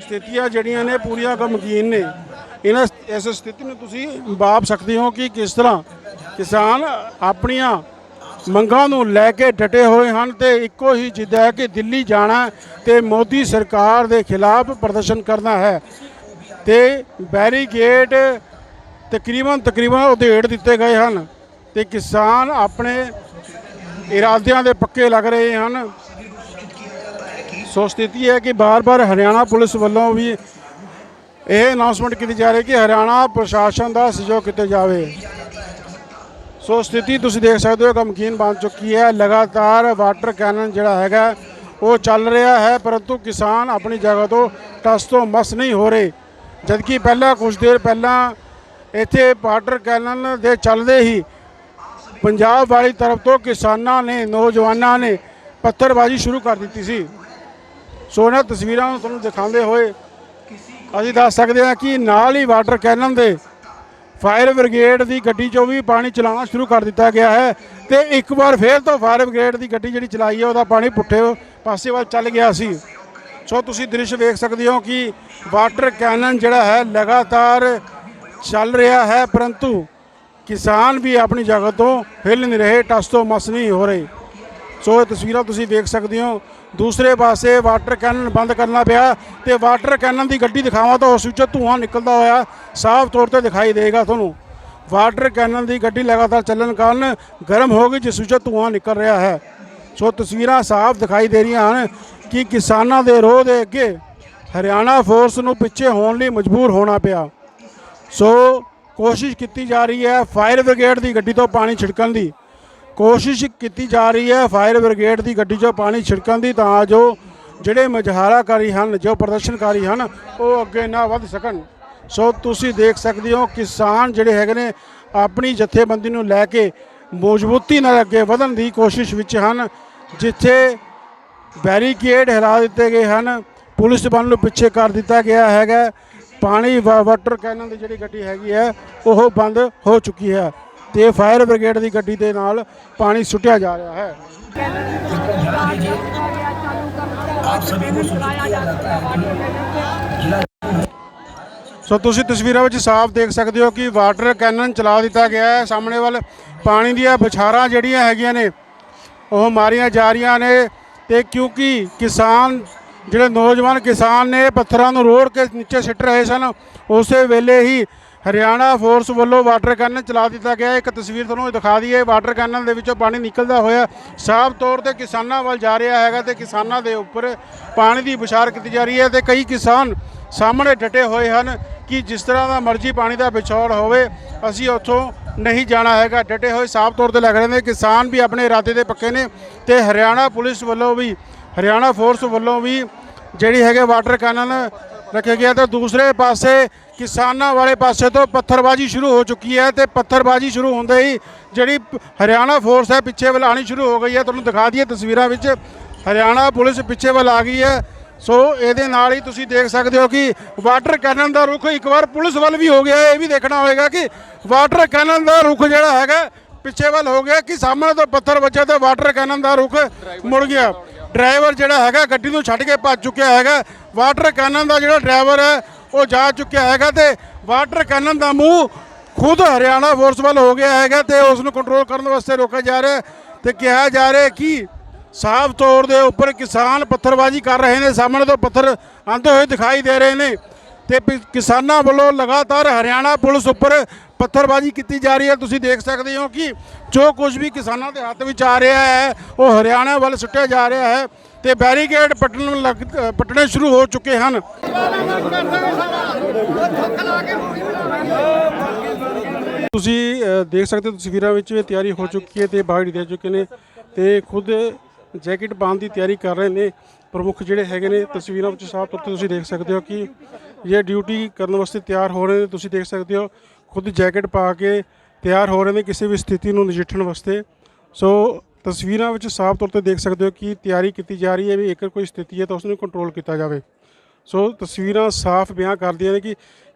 ਸਥਿਤੀਆਂ ਜਿਹੜੀਆਂ ਨੇ ਪੂਰੀਆਂ ਗਮਗੀਨ ਨੇ। ਇਹਨਾਂ ਇਸ ਸਥਿਤੀ ਨੂੰ ਤੁਸੀਂ ਬਾਪ ਸਕਦੇ ਹੋ ਕਿ ਕਿਸ ਤਰ੍ਹਾਂ ਕਿਸਾਨ ਆਪਣੀਆਂ ਮੰਗਾਂ ਨੂੰ ਲੈ ਕੇ ਡਟੇ ਹੋਏ ਹਨ ਤੇ ਇੱਕੋ ਹੀ ਜਿੱਦ ਹੈ ਕਿ ਦਿੱਲੀ ਜਾਣਾ ਤੇ ਮੋਦੀ ਸਰਕਾਰ ਦੇ ਖਿਲਾਫ ਪ੍ਰਦਰਸ਼ਨ ਕਰਨਾ ਹੈ। ਤੇ ਬੈਰੀਗੇਡ ਤਕਰੀਬਨ ਤਕਰੀਬਨ ਉਧੇੜ ਦਿੱਤੇ ਗਏ ਹਨ ਤੇ ਕਿਸਾਨ ਆਪਣੇ ਇਰਾਦਿਆਂ ਦੇ ਪੱਕੇ ਲੱਗ ਰਹੇ ਹਨ। ਸੋ ਸਥਿਤੀ ਹੈ ਕਿ ਬਾਰ-ਬਾਰ ਹਰਿਆਣਾ ਪੁਲਿਸ ਵੱਲੋਂ ਵੀ ਇਹ ਅਨਾਉਂਸਮੈਂਟ ਕੀਤੀ ਜਾ ਰਹੀ ਹੈ ਕਿ ਹਰਿਆਣਾ ਪ੍ਰਸ਼ਾਸਨ ਦਾ ਸਹਿਯੋਗ ਕੀਤਾ ਜਾਵੇ। ਸੋ ਸਥਿਤੀ ਤੁਸੀਂ ਦੇਖ ਸਕਦੇ ਹੋ ਗਮਕੀਨ ਬਣ ਚੁੱਕੀ ਹੈ। ਲਗਾਤਾਰ ਵਾਟਰ ਕੈਨਨ ਜਿਹੜਾ ਹੈਗਾ, ਉਹ ਚੱਲ ਰਿਹਾ ਹੈ, ਪਰੰਤੂ ਕਿਸਾਨ ਆਪਣੀ ਜਗ੍ਹਾ ਤੋਂ ਟਸ ਤੋਂ ਮਸ ਨਹੀਂ ਹੋ ਰਹੇ। ਜਦਕਿ ਪਹਿਲਾਂ ਕੁਝ ਦੇਰ ਪਹਿਲਾਂ ਇੱਥੇ ਵਾਟਰ ਕੈਨਨ ਦੇ ਚੱਲਦੇ ਹੀ ਪੰਜਾਬ ਵਾਲੀ ਤਰਫ ਤੋਂ ਕਿਸਾਨਾਂ ਨੇ, ਨੌਜਵਾਨਾਂ ਨੇ ਪੱਥਰਬਾਜ਼ੀ ਸ਼ੁਰੂ ਕਰ ਦਿੱਤੀ ਸੀ। ਸੋ ਇਹਨਾਂ ਤਸਵੀਰਾਂ ਨੂੰ ਤੁਹਾਨੂੰ ਦਿਖਾਉਂਦੇ ਹੋਏ ਅਸੀਂ ਦੱਸ ਸਕਦੇ ਹਾਂ ਕਿ ਨਾਲ ਹੀ ਵਾਟਰ ਕੈਨਨ ਦੇ ਫਾਇਰ ਬ੍ਰਿਗੇਡ ਦੀ ਗੱਡੀ 'ਚੋਂ ਵੀ ਪਾਣੀ ਚਲਾਉਣਾ ਸ਼ੁਰੂ ਕਰ ਦਿੱਤਾ ਗਿਆ ਹੈ ਤੇ ਇੱਕ ਵਾਰ ਫੇਰ ਤੋਂ ਫਾਇਰ ਬ੍ਰਿਗੇਡ ਦੀ ਗੱਡੀ ਜਿਹੜੀ ਚਲਾਈ ਹੈ, ਉਹਦਾ ਪਾਣੀ ਪੁੱਠੇ ਪਾਸੇ ਵੱਲ ਚੱਲ ਗਿਆ ਸੀ। ਸੋ ਤੁਸੀਂ ਦ੍ਰਿਸ਼ ਵੇਖ ਸਕਦੇ ਹੋ ਕਿ ਵਾਟਰ ਕੈਨਨ ਜਿਹੜਾ ਹੈ, ਲਗਾਤਾਰ ਚੱਲ ਰਿਹਾ ਹੈ, ਪਰੰਤੂ ਕਿਸਾਨ ਵੀ ਆਪਣੀ ਜਗ੍ਹਾ ਤੋਂ ਹਿੱਲ ਨਹੀਂ ਰਹੇ, ਟਸ ਤੋਂ ਮਸ ਨਹੀਂ ਹੋ ਰਹੇ। ਸੋ ਇਹ ਤਸਵੀਰਾਂ ਤੁਸੀਂ ਵੇਖ ਸਕਦੇ ਹੋ ਦੂਸਰੇ ਪਾਸੇ ਵਾਟਰ ਕੈਨਨ ਬੰਦ ਕਰਨਾ ਪਿਆ ਤੇ ਵਾਟਰ ਕੈਨਨ ਦੀ ਗੱਡੀ ਦਿਖਾਵਾਂ ਤਾਂ ਉਸ ਵਿੱਚੋਂ ਧੂਆਂ ਨਿਕਲਦਾ ਹੋਇਆ ਸਾਫ਼ ਤੌਰ ਤੇ ਦਿਖਾਈ ਦੇਗਾ ਤੁਹਾਨੂੰ। ਵਾਟਰ ਕੈਨਨ ਦੀ ਗੱਡੀ ਲਗਾਤਾਰ ਚੱਲਣ ਕਾਰਨ ਗਰਮ ਹੋ ਗਈ ਜਿਸ ਵਿੱਚੋਂ ਧੂਆਂ ਨਿਕਲ ਰਿਹਾ ਹੈ। ਸੋ ਤਸਵੀਰਾਂ ਸਾਫ਼ ਦਿਖਾਈ ਦੇ ਰਹੀਆਂ ਹਨ ਕਿ ਕਿਸਾਨਾਂ ਦੇ ਰੋਹ ਦੇ ਅੱਗੇ ਹਰਿਆਣਾ ਫੋਰਸ ਨੂੰ ਪਿੱਛੇ ਹੋਣ ਲਈ ਮਜਬੂਰ ਹੋਣਾ ਪਿਆ। ਸੋ ਕੋਸ਼ਿਸ਼ ਕੀਤੀ ਜਾ ਰਹੀ ਹੈ ਫਾਇਰ ਬ੍ਰਿਗੇਡ ਦੀ ਗੱਡੀ ਤੋਂ ਪਾਣੀ ਛਿੜਕਣ ਦੀ। ਕੋਸ਼ਿਸ਼ ਕੀਤੀ ਜਾ ਰਹੀ ਹੈ ਫਾਇਰ ਬ੍ਰਿਗੇਡ ਦੀ ਗੱਡੀ 'ਚੋਂ ਪਾਣੀ ਛਿੜਕਣ ਦੀ ਤਾਂ ਜੋ ਜਿਹੜੇ ਮੁਜ਼ਾਹਰਾਕਾਰੀ ਹਨ, ਜੋ ਪ੍ਰਦਰਸ਼ਨਕਾਰੀ ਹਨ, ਉਹ ਅੱਗੇ ਨਾ ਵੱਧ ਸਕਣ। ਸੋ ਤੁਸੀਂ ਦੇਖ ਸਕਦੇ ਹੋ ਕਿਸਾਨ ਜਿਹੜੇ ਹੈਗੇ ਨੇ ਆਪਣੀ ਜਥੇਬੰਦੀ ਨੂੰ ਲੈ ਕੇ ਮਜ਼ਬੂਤੀ ਨਾਲ ਅੱਗੇ ਵਧਣ ਦੀ ਕੋਸ਼ਿਸ਼ ਵਿੱਚ ਹਨ, ਜਿੱਥੇ ਬੈਰੀਕੇਡ ਹਿਲਾ ਦਿੱਤੇ ਗਏ ਹਨ, ਪੁਲਿਸ ਬਲ ਨੂੰ ਪਿੱਛੇ ਕਰ ਦਿੱਤਾ ਗਿਆ ਹੈਗਾ। ਪਾਣੀ ਵਾ- ਵਾਟਰ ਕੈਨਨ ਦੀ ਜਿਹੜੀ ਗੱਡੀ ਹੈਗੀ ਹੈ, ਉਹ ਬੰਦ ਹੋ ਚੁੱਕੀ ਹੈ। ਤੇ ਫਾਇਰ ਬ੍ਰਿਗੇਡ ਦੀ ਗੱਡੀ ਦੇ ਨਾਲ ਪਾਣੀ ਸੁੱਟਿਆ ਜਾ ਰਿਹਾ ਹੈ। ਸੋ ਤੁਸੀਂ ਤਸਵੀਰਾਂ ਵਿੱਚ ਸਾਫ਼ ਦੇਖ ਸਕਦੇ ਹੋ ਕਿ ਵਾਟਰ ਕੈਨਨ ਚਲਾ ਦਿੱਤਾ ਗਿਆ ਹੈ। ਸਾਹਮਣੇ ਵੱਲ ਪਾਣੀ ਦੀਆਂ ਬੁਛਾਰਾਂ ਜਿਹੜੀਆਂ ਹੈਗੀਆਂ ਨੇ ਉਹ ਮਾਰੀਆਂ ਜਾ ਰਹੀਆਂ ਨੇ ਤੇ ਕਿਉਂਕਿ ਕਿਸਾਨ ਜਿਹੜੇ ਨੌਜਵਾਨ ਕਿਸਾਨ ਨੇ ਪੱਥਰਾਂ ਨੂੰ ਰੋੜ ਕੇ ਨੀਚੇ ਸਿੱਟ ਰਹੇ ਸਨ ਉਸੇ ਵੇਲੇ ਹੀ ਹਰਿਆਣਾ ਫੋਰਸ ਵੱਲੋਂ ਵਾਟਰ ਕੈਨਨ ਚਲਾ ਦਿੱਤਾ ਗਿਆ। ਇੱਕ ਤਸਵੀਰ ਤੁਹਾਨੂੰ ਦਿਖਾ ਦਈਏ, ਵਾਟਰ ਕੈਨਨ ਦੇ ਵਿੱਚੋਂ ਪਾਣੀ ਨਿਕਲਦਾ ਹੋਇਆ। ਸਾਫ਼ ਤੌਰ ਤੇ ਕਿਸਾਨਾਂ ਵੱਲ ਜਾ ਰਿਹਾ ਹੈਗਾ ਤੇ ਕਿਸਾਨਾਂ ਦੇ ਉੱਪਰ ਪਾਣੀ ਦੀ ਵਿਚਾਰ ਕੀਤੀ ਜਾ ਰਹੀ ਹੈ ਤੇ ਕਈ ਕਿਸਾਨ ਸਾਹਮਣੇ ਡਟੇ ਹੋਏ ਹਨ ਕਿ ਜਿਸ ਤਰ੍ਹਾਂ ਦਾ ਮਰਜ਼ੀ ਪਾਣੀ ਦਾ ਵਿਛੋੜ ਹੋਵੇ, ਅਸੀਂ ਉੱਥੋਂ ਨਹੀਂ ਜਾਣਾ ਹੈਗਾ। ਡਟੇ ਹੋਏ ਸਾਫ਼ ਤੌਰ ਤੇ ਲੱਗ ਰਹੇ ਨੇ, ਕਿਸਾਨ ਵੀ ਆਪਣੇ ਇਰਾਦੇ ਦੇ ਪੱਕੇ ਨੇ ਤੇ ਹਰਿਆਣਾ ਪੁਲਿਸ ਵੱਲੋਂ ਵੀ, ਹਰਿਆਣਾ ਫੋਰਸ ਵੱਲੋਂ ਵੀ ਜਿਹੜੀ ਹੈਗੇ ਵਾਟਰ ਕੈਨਨ ਰੱਖੇ ਗਿਆ ਤੇ ਦੂਸਰੇ ਪਾਸੇ ਕਿਸਾਨਾਂ ਵਾਲੇ ਪਾਸੇ ਤੋਂ ਪੱਥਰਬਾਜ਼ੀ ਸ਼ੁਰੂ ਹੋ ਚੁੱਕੀ ਹੈ ਤੇ ਪੱਥਰਬਾਜ਼ੀ ਸ਼ੁਰੂ ਹੁੰਦੇ ਹੀ ਜਿਹੜੀ ਹਰਿਆਣਾ ਫੋਰਸ ਹੈ ਪਿੱਛੇ ਵੱਲ ਆਣੀ ਸ਼ੁਰੂ ਹੋ ਗਈ ਹੈ। ਤੁਹਾਨੂੰ ਦਿਖਾ ਦਈਏ ਤਸਵੀਰਾਂ ਵਿੱਚ। ਹਰਿਆਣਾ ਪੁਲਿਸ ਪਿੱਛੇ ਵੱਲ ਆ ਗਈ ਹੈ। ਸੋ ਇਹਦੇ ਨਾਲ ਹੀ ਤੁਸੀਂ ਦੇਖ ਸਕਦੇ ਹੋ ਕਿ ਵਾਟਰ ਕੈਨਨ ਦਾ ਰੁਖ ਇੱਕ ਵਾਰ ਪੁਲਿਸ ਵੱਲ ਵੀ ਹੋ ਗਿਆ। ਇਹ ਵੀ ਦੇਖਣਾ ਹੋਵੇਗਾ ਕਿ ਵਾਟਰ ਕੈਨਨ ਦਾ ਰੁਖ ਜਿਹੜਾ ਹੈਗਾ ਪਿੱਛੇ ਵੱਲ ਹੋ ਗਿਆ ਕਿ ਸਾਹਮਣੇ ਤੋਂ ਪੱਥਰ ਵੱਜੇ ਤੇ ਵਾਟਰ ਕੈਨਨ ਦਾ ਰੁਖ ਮੁੜ ਗਿਆ। ਡਰਾਈਵਰ ਜਿਹੜਾ ਹੈਗਾ ਗੱਡੀ ਨੂੰ ਛੱਡ ਕੇ ਭੱਜ ਚੁੱਕਿਆ ਹੈਗਾ। ਵਾਟਰ ਕੈਨਨ ਦਾ ਜਿਹੜਾ ਡਰਾਈਵਰ ਹੈ ਉਹ ਜਾ ਚੁੱਕਿਆ ਹੈਗਾ ਤੇ ਵਾਟਰ ਕੈਨਨ ਦਾ ਮੂੰਹ ਖੁਦ ਹਰਿਆਣਾ ਫੋਰਸ ਵੱਲ ਹੋ ਗਿਆ ਹੈਗਾ ਤੇ ਉਸ ਨੂੰ ਕੰਟਰੋਲ ਕਰਨ ਵਾਸਤੇ ਰੋਕਿਆ ਜਾ ਰਿਹਾ ਹੈ ਤੇ ਕਿਹਾ ਜਾ ਰਿਹਾ ਕਿ ਸਾਫ਼ ਤੌਰ ਦੇ ਉੱਪਰ ਕਿਸਾਨ ਪੱਥਰਬਾਜ਼ੀ ਕਰ ਰਹੇ ਨੇ, ਸਾਹਮਣੇ ਤੋਂ ਪੱਥਰ ਆਉਂਦੇ ਹੋਏ ਦਿਖਾਈ ਦੇ ਰਹੇ ਨੇ ਤੇ ਪਿ- ਕਿਸਾਨਾਂ ਵੱਲੋਂ ਲਗਾਤਾਰ ਹਰਿਆਣਾ ਪੁਲਿਸ ਉੱਪਰ ਪੱਥਰਬਾਜ਼ੀ ਕੀਤੀ ਜਾ ਰਹੀ ਹੈ। ਤੁਸੀਂ ਦੇਖ ਸਕਦੇ ਹੋ ਕਿ ਜੋ ਕੁਝ ਵੀ ਕਿਸਾਨਾਂ ਦੇ ਹੱਥ ਵਿੱਚ ਆ ਰਿਹਾ ਹੈ, ਉਹ ਹਰਿਆਣਾ ਵੱਲ ਸੁੱਟਿਆ ਜਾ ਰਿਹਾ ਹੈ। ਤੇ ਬੈਰੀਕੇਡ ਪੱਟਣ ਲੱਗ ਪੱਟਣੇ ਸ਼ੁਰੂ ਹੋ ਚੁੱਕੇ ਹਨ। ਤੁਸੀਂ ਦੇਖ ਸਕਦੇ ਹੋ ਤਸਵੀਰਾਂ ਵਿੱਚ ਇਹ ਤਿਆਰੀ ਹੋ ਚੁੱਕੀ ਹੈ ਤੇ ਬਾਗੜੀ ਦੇ ਚੁੱਕੇ ਨੇ ਤੇ ਖੁਦ ਜੈਕਟ ਪਾਉਣ ਦੀ ਤਿਆਰੀ ਕਰ ਰਹੇ ਨੇ। ਪ੍ਰਮੁੱਖ ਜਿਹੜੇ ਹੈਗੇ ਨੇ ਤਸਵੀਰਾਂ ਵਿੱਚ ਸਾਫ਼ ਤੌਰ ਤੇ ਤੁਸੀਂ ਦੇਖ ਸਕਦੇ ਹੋ ਕਿ ਇਹ ਡਿਊਟੀ ਕਰਨ ਵਾਸਤੇ ਤਿਆਰ ਹੋ ਰਹੇ ਨੇ। ਤੁਸੀਂ ਦੇਖ ਸਕਦੇ ਹੋ ਖੁਦ ਜੈਕਟ ਪਾ ਕੇ ਤਿਆਰ ਹੋ ਰਹੇ ਨੇ ਕਿਸੇ ਵੀ ਸਥਿਤੀ ਨੂੰ ਨਜਿੱਠਣ ਵਾਸਤੇ। ਸੋ ਤਸਵੀਰਾਂ ਵਿੱਚ ਸਾਫ਼ ਤੌਰ ਤੇ ਦੇਖ ਸਕਦੇ ਹੋ ਕਿ ਤਿਆਰੀ ਕੀਤੀ ਜਾ ਰਹੀ ਹੈ ਵੀ ਜੇਕਰ ਕੋਈ ਸਥਿਤੀ ਹੈ ਤਾਂ ਉਸ ਨੂੰ ਕੰਟਰੋਲ ਕੀਤਾ ਜਾਵੇ। ਸੋ ਤਸਵੀਰਾਂ ਸਾਫ਼ ਬਿਆਨ ਕਰਦੀਆਂ ਨੇ ਕਿ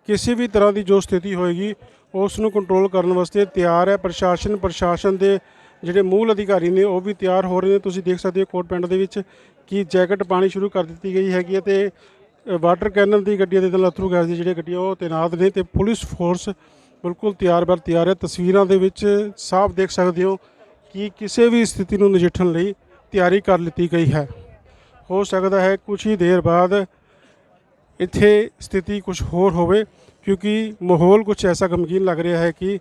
ਕਿਸੇ ਵੀ ਤਰ੍ਹਾਂ ਦੀ ਜੋ ਸਥਿਤੀ ਹੋਏਗੀ ਉਸ ਨੂੰ ਕੰਟਰੋਲ ਕਰਨ ਵਾਸਤੇ ਤਿਆਰ ਹੈ। ਪ੍ਰਸ਼ਾਸਨ ਪ੍ਰਸ਼ਾਸਨ ਦੇ ਜਿਹੜੇ ਮੂਲ ਅਧਿਕਾਰੀ ਨੇ ਉਹ ਵੀ ਤਿਆਰ ਹੋ ਰਹੇ ਨੇ। ਤੁਸੀਂ ਦੇਖ ਸਕਦੇ ਹੋ ਕੋਟ ਪਿੰਡ ਦੇ ਵਿੱਚ ਕਿ ਜੈਕਟ ਪਾਣੀ ਸ਼ੁਰੂ ਕਰ ਦਿੱਤੀ ਗਈ ਹੈਗੀ ਹੈ ਤੇ ਵਾਟਰ ਕੈਨਨ ਦੀ ਗੱਡੀਆਂ ਦੇ ਨਾਲ ਅਥਰੂ ਗੈਸ ਦੀ ਜਿਹੜੀਆਂ ਗੱਡੀਆਂ ਉਹ ਤੈਨਾਤ ਨੇ ਤੇ ਪੁਲਿਸ ਫੋਰਸ ਬਿਲਕੁਲ ਤਿਆਰ ਬਰ ਤਿਆਰ ਹੈ। ਤਸਵੀਰਾਂ ਦੇ ਵਿੱਚ ਸਾਫ਼ ਦੇਖ ਸਕਦੇ ਹੋ ਕਿ ਕਿਸੇ ਵੀ ਸਥਿਤੀ ਨੂੰ ਨਜਿੱਠਣ ਲਈ ਤਿਆਰੀ ਕਰ ਲਿੱਤੀ ਗਈ ਹੈ। ਹੋ ਸਕਦਾ ਹੈ ਕੁਝ ਹੀ ਦੇਰ ਬਾਅਦ ਇੱਥੇ ਸਥਿਤੀ ਕੁਝ ਹੋਰ ਹੋਵੇ, ਕਿਉਂਕਿ ਮਾਹੌਲ ਕੁਝ ਐਸਾ ਗਮਗੀਨ ਲੱਗ ਰਿਹਾ ਹੈ ਕਿ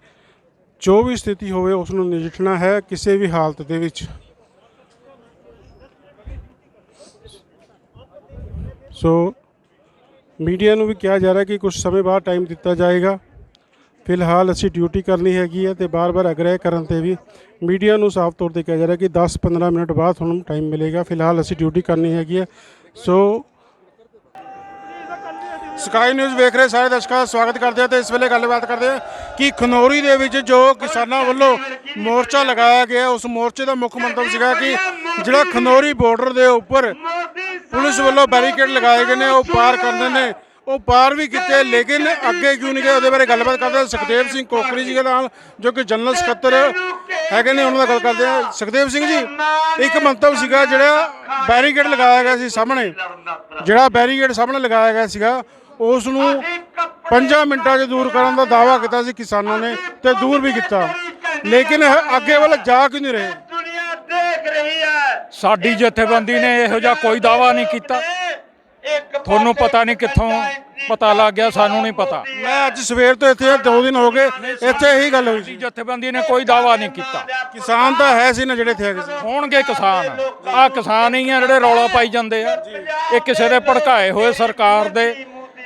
ਜੋ ਵੀ ਸਥਿਤੀ ਹੋਵੇ, ਉਸ ਨੂੰ ਨਜਿੱਠਣਾ ਹੈ ਕਿਸੇ ਵੀ ਹਾਲਤ ਦੇ ਵਿੱਚ। ਸੋ, ਮੀਡੀਆ ਨੂੰ ਵੀ ਕਿਹਾ ਜਾ ਰਿਹਾ ਕਿ ਕੁਝ ਸਮੇਂ ਬਾਅਦ ਟਾਈਮ ਦਿੱਤਾ ਜਾਏਗਾ। ਫਿਲਹਾਲ ਅਸੀਂ ਡਿਊਟੀ ਕਰਨੀ ਹੈਗੀ ਹੈ ਤੇ ਬਾਰ-ਬਾਰ ਅਗ੍ਰਹਿ ਕਰਨ ਤੇ ਵੀ ਮੀਡੀਆ ਨੂੰ ਸਾਫ਼ ਤੌਰ ਤੇ ਕਿਹਾ ਜਾ ਰਿਹਾ ਕਿ 10-15 ਮਿੰਟ ਬਾਅਦ ਤੁਹਾਨੂੰ ਟਾਈਮ ਮਿਲੇਗਾ। ਫਿਲਹਾਲ ਅਸੀਂ ਡਿਊਟੀ ਕਰਨੀ ਹੈਗੀ ਹੈ ਸੋ ਸਕਾਈ ਨਿਊਜ਼ ਵੇਖ ਰਹੇ ਸਾਰੇ ਦਰਸ਼ਕਾਂ ਦਾ ਸਵਾਗਤ ਕਰਦੇ ਹਾਂ ਤੇ ਇਸ ਵੇਲੇ ਗੱਲਬਾਤ ਕਰਦੇ ਹਾਂ ਕਿ ਖਨੌਰੀ ਦੇ ਵਿੱਚ ਜੋ ਕਿਸਾਨਾਂ ਵੱਲੋਂ ਮੋਰਚਾ ਲਗਾਇਆ ਗਿਆ, ਉਸ ਮੋਰਚੇ ਦਾ ਮੁੱਖ ਮੰਤਵ ਸੀਗਾ ਕਿ ਜਿਹੜਾ ਖਨੌਰੀ ਬਾਰਡਰ ਦੇ ਉੱਪਰ ਪੁਲਿਸ ਵੱਲੋਂ ਬੈਰੀਕੇਡ ਲਗਾਏ ਗਏ ਨੇ, ਉਹ ਪਾਰ ਕਰਦੇ ਨੇ। ਉਹ ਪਾਰ ਵੀ ਕੀਤੇ ਲੇਕਿਨ ਅੱਗੇ ਕਿਉਂ ਨਹੀਂ ਗਏ ਉਹਦੇ ਬਾਰੇ ਗੱਲਬਾਤ ਕਰਦੇ ਹਾਂ ਸੁਖਦੇਵ ਸਿੰਘ ਕੋਕਰੀ ਜੀ ਦੇ ਨਾਲ ਜੋ ਕਿ ਜਨਰਲ ਸਕੱਤਰ ਹੈਗੇ ਨੇ ਉਹਨਾਂ ਦਾ ਗੱਲ ਕਰਦੇ ਹਾਂ ਸੁਖਦੇਵ ਸਿੰਘ ਜੀ ਇੱਕ ਮੰਤਵ ਸੀਗਾ ਜਿਹੜਾ ਬੈਰੀਕੇਡ ਲਗਾਇਆ ਗਿਆ ਸੀ ਸਾਹਮਣੇ ਜਿਹੜਾ ਬੈਰੀਕੇਡ ਸਾਹਮਣੇ ਲਗਾਇਆ ਗਿਆ ਸੀਗਾ ਉਸ ਨੂੰ 5 ਮਿੰਟਾਂ 'ਚ ਦੂਰ ਕਰਨ ਦਾ ਦਾਅਵਾ ਕੀਤਾ ਸੀ ਕਿਸਾਨਾਂ ਨੇ ਤੇ ਦੂਰ ਵੀ ਕੀਤਾ ਲੇਕਿਨ ਅੱਗੇ ਵੱਲ ਜਾ ਕਿਉਂ ਨਹੀਂ ਰਹੇ ਸਾਡੀ ਜਥੇਬੰਦੀ ਨੇ ਇਹੋ ਜਿਹਾ ਕੋਈ ਦਾਵਾ ਨਹੀਂ ਕੀਤਾ ਤੁਹਾਨੂੰ ਪਤਾ ਨਹੀਂ ਕਿੱਥੋਂ ਪਤਾ ਲੱਗ ਗਿਆ ਸਾਨੂੰ ਨਹੀਂ ਪਤਾ। ਮੈਂ ਅੱਜ ਸਵੇਰ ਤੋਂ ਇੱਥੇ ਦੋ ਦਿਨ ਹੋ ਗਏ ਇੱਥੇ ਇਹੀ ਗੱਲ ਹੋਈ ਸੀ। ਜਥੇਬੰਦੀ ਨੇ ਕੋਈ ਦਾਵਾ ਨਹੀਂ ਕੀਤਾ। ਕਿਸਾਨ ਤਾਂ ਹੈ ਸੀ ਨਾ ਜਿਹੜੇ ਇੱਥੇ ਹੋਣਗੇ ਕਿਸਾਨ। ਆ ਕਿਸਾਨ ਹੀ ਆ ਜਿਹੜੇ ਰੌਲਾ ਪਾਈ ਜਾਂਦੇ ਆ। ਇਹ ਕਿਸੇ ਦੇ ਭੜਕਾਏ ਹੋਏ ਸਰਕਾਰ ਦੇ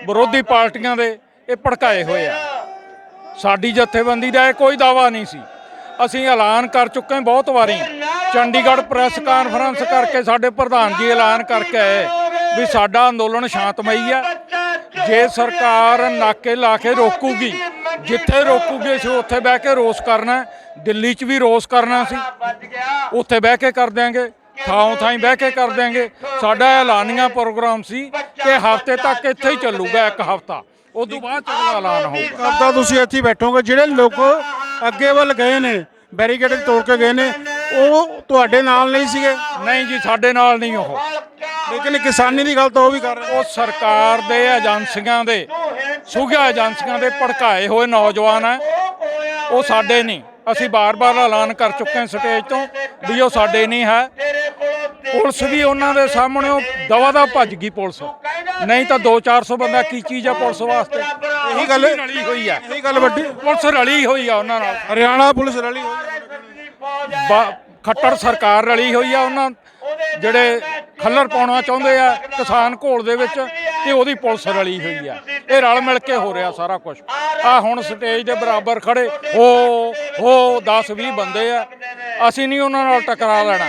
ਵਿਰੋਧੀ ਪਾਰਟੀਆਂ ਦੇ ਇਹ ਭੜਕਾਏ ਹੋਏ ਆ। ਸਾਡੀ ਜਥੇਬੰਦੀ ਦਾ ਇਹ ਕੋਈ ਦਾਵਾ ਨਹੀਂ ਸੀ। ਅਸੀਂ ਐਲਾਨ ਕਰ ਚੁੱਕੇ ਹਾਂ ਬਹੁਤ ਵਾਰੀ। ਚੰਡੀਗੜ੍ਹ ਪ੍ਰੈਸ ਕਾਨਫਰੰਸ ਕਰਕੇ ਸਾਡੇ ਪ੍ਰਧਾਨ ਜੀ ਐਲਾਨ ਕਰਕੇ ਆਏ। ਵੀ ਸਾਡਾ ਅੰਦੋਲਨ ਸ਼ਾਂਤਮਈ ਆ। ਜੇ ਸਰਕਾਰ ਨਾਕੇ ਲਾ ਕੇ ਰੋਕੂਗੀ ਜਿੱਥੇ ਰੋਕੂਗੀ ਅਸੀਂ ਉੱਥੇ ਬਹਿ ਕੇ ਰੋਸ ਕਰਨਾ ਹੈ। ਦਿੱਲੀ 'ਚ ਵੀ ਰੋਸ ਕਰਨਾ ਸੀ। ਉੱਥੇ ਬਹਿ ਕੇ ਕਰ ਦਿਆਂਗੇ। ਥਾਂ ਥਾਂ ਬਹਿ ਕੇ ਕਰ ਦਿਆਂਗੇ। ਸਾਡਾ ਐਲਾਨੀਆਂ ਪ੍ਰੋਗਰਾਮ ਸੀ ਕਿ ਹਫ਼ਤੇ ਤੱਕ ਇੱਥੇ ਹੀ ਚੱਲੂਗਾ ਇੱਕ ਹਫ਼ਤਾ। ਉਸ ਤੋਂ ਬਾਅਦ ਅਗਲਾ ਐਲਾਨ ਹੋਊਗਾ। ਕਦ ਤੁਸੀਂ ਇੱਥੇ ਹੀ ਬੈਠੋਗੇ। ਜਿਹੜੇ ਲੋਕ ਅੱਗੇ ਵੱਲ ਗਏ ਨੇ ਬੈਰੀਕੇਡ ਤੋੜ ਕੇ ਗਏ ਨੇ ਉਹ ਤੁਹਾਡੇ ਨਾਲ ਨਹੀਂ ਸੀਗੇ? ਨਹੀਂ ਜੀ ਸਾਡੇ ਨਾਲ ਨਹੀਂ ਉਹ। ਲੇਕਿਨ ਕਿਸਾਨੀ ਦੀ ਗੱਲ ਤਾਂ ਉਹ ਵੀ ਕਰ ਰਹੇ ਉਹ ਸਰਕਾਰ ਦੇ ਏਜੰਸੀਆਂ ਦੇ ਸੁਘਿਆ ਏਜੰਸੀਆਂ ਦੇ ਭੜਕਾਏ ਹੋਏ ਨੌਜਵਾਨ ਹੈ। ਉਹ ਸਾਡੇ ਨਹੀਂ। ਅਸੀਂ ਬਾਰ-ਬਾਰ ਐਲਾਨ ਕਰ ਚੁੱਕੇ ਹਾਂ ਸਟੇਜ ਤੋਂ ਵੀ ਉਹ ਸਾਡੇ ਨਹੀਂ ਹੈ। ਪੁਲਿਸ ਵੀ ਉਹਨਾਂ ਦੇ ਸਾਹਮਣੇ ਉਹ ਦਵਾ ਦਾ ਭੱਜ ਗਈ ਪੁਲਿਸ। ਨਹੀਂ ਤਾਂ 2-400 ਬੰਦਾ ਕੀ ਚੀਜ਼ ਆ ਪੁਲਿਸ ਵਾਸਤੇ? ਇਹੀ ਗੱਲ- ਰਲੀ ਹੋਈ ਆ। ਇਹੀ ਗੱਲ ਵੱਡੀ। ਪੁਲਿਸ ਰਲੀ ਹੋਈ ਆ ਉਹਨਾਂ ਨਾਲ। ਹਰਿਆਣਾ ਪੁਲਿਸ ਰਲੀ ਹੋਈ ਖੱਟੜ ਸਰਕਾਰ ਰਲੀ ਹੋਈ ਆ ਉਹਨਾਂ ਜਿਹੜੇ ਖੱਲਰ ਪਾਉਣਾ ਚਾਹੁੰਦੇ ਆ ਕਿਸਾਨ ਘੋਲ ਦੇ ਵਿੱਚ ਤੇ ਉਹਦੀ ਪੁਲਿਸ ਰਲੀ ਹੋਈ ਆ। ਇਹ ਰਲ ਮਿਲ ਕੇ ਹੋ ਰਿਹਾ ਸਾਰਾ ਕੁਝ ਆ ਹੁਣ ਸਟੇਜ ਦੇ ਬਰਾਬਰ ਖੜੇ। ਹੋ ਹੋ 10 20 ਬੰਦੇ ਆ। ਅਸੀਂ ਨਹੀਂ ਉਹਨਾਂ ਨਾਲ ਟਕਰਾ ਲੈਣਾ।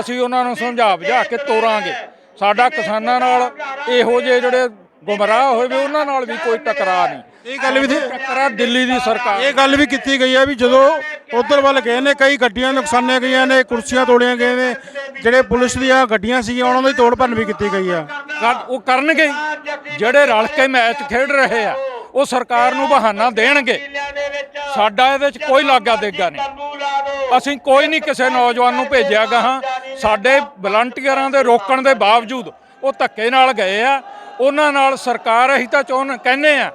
ਅਸੀਂ ਉਹਨਾਂ ਨੂੰ ਸਮਝਾ ਬੁਝਾ ਕੇ ਤੋਰਾਂਗੇ। ਸਾਡਾ ਕਿਸਾਨਾਂ ਨਾਲ ਇਹੋ ਜਿਹੇ ਜਿਹੜੇ ਗੁੰਮਰਾਹ ਹੋਏ ਵੀ ਉਹਨਾਂ ਨਾਲ ਵੀ ਕੋਈ ਟਕਰਾਅ ਨਹੀਂ। ਇਹ ਗੱਲ ਵੀ ਤੇ- ਟਕਰਾ ਦਿੱਲੀ ਦੀ ਸਰਕਾਰ। ਇਹ ਗੱਲ ਵੀ ਕੀਤੀ ਗਈ ਹੈ ਵੀ ਜਦੋਂ ਉਧਰ ਵੱਲ ਗਏ ਨੇ ਕਈ ਗੱਡੀਆਂ ਨੁਕਸਾਨੀਆਂ ਗਈਆਂ ਨੇ ਕੁਰਸੀਆਂ ਤੋੜੀਆਂ ਗਈਆਂ ਨੇ ਜਿਹੜੇ ਪੁਲਿਸ ਦੀਆਂ ਗੱਡੀਆਂ ਸੀਗੀਆਂ ਉਹਨਾਂ ਦੀ ਤੋੜ ਭੰਨ ਵੀ ਕੀਤੀ ਗਈ ਆ। ਉਹ ਕਰਨਗੇ। ਜਿਹੜੇ ਰਲ ਕੇ ਮੈਚ ਖੇਡ ਰਹੇ ਆ ਉਹ ਸਰਕਾਰ ਨੂੰ ਬਹਾਨਾ ਦੇਣਗੇ। ਸਾਡਾ ਇਹਦੇ 'ਚ ਕੋਈ ਲਾਗਾ ਦੇਗਾ ਨਹੀਂ। ਅਸੀਂ ਕੋਈ ਨਹੀਂ ਕਿਸੇ ਨੌਜਵਾਨ ਨੂੰ ਭੇਜਿਆ ਗਾਹਾਂ ਸਾਡੇ ਵਲੰਟੀਅਰਾਂ ਦੇ ਰੋਕਣ ਦੇ ਬਾਵਜੂਦ ਉਹ ਧੱਕੇ ਨਾਲ ਗਏ ਆ। ਉਹਨਾਂ ਨਾਲ ਸਰਕਾਰ ਅਸੀਂ ਤਾਂ ਚਾਹੁੰ ਕਹਿੰਦੇ ਆ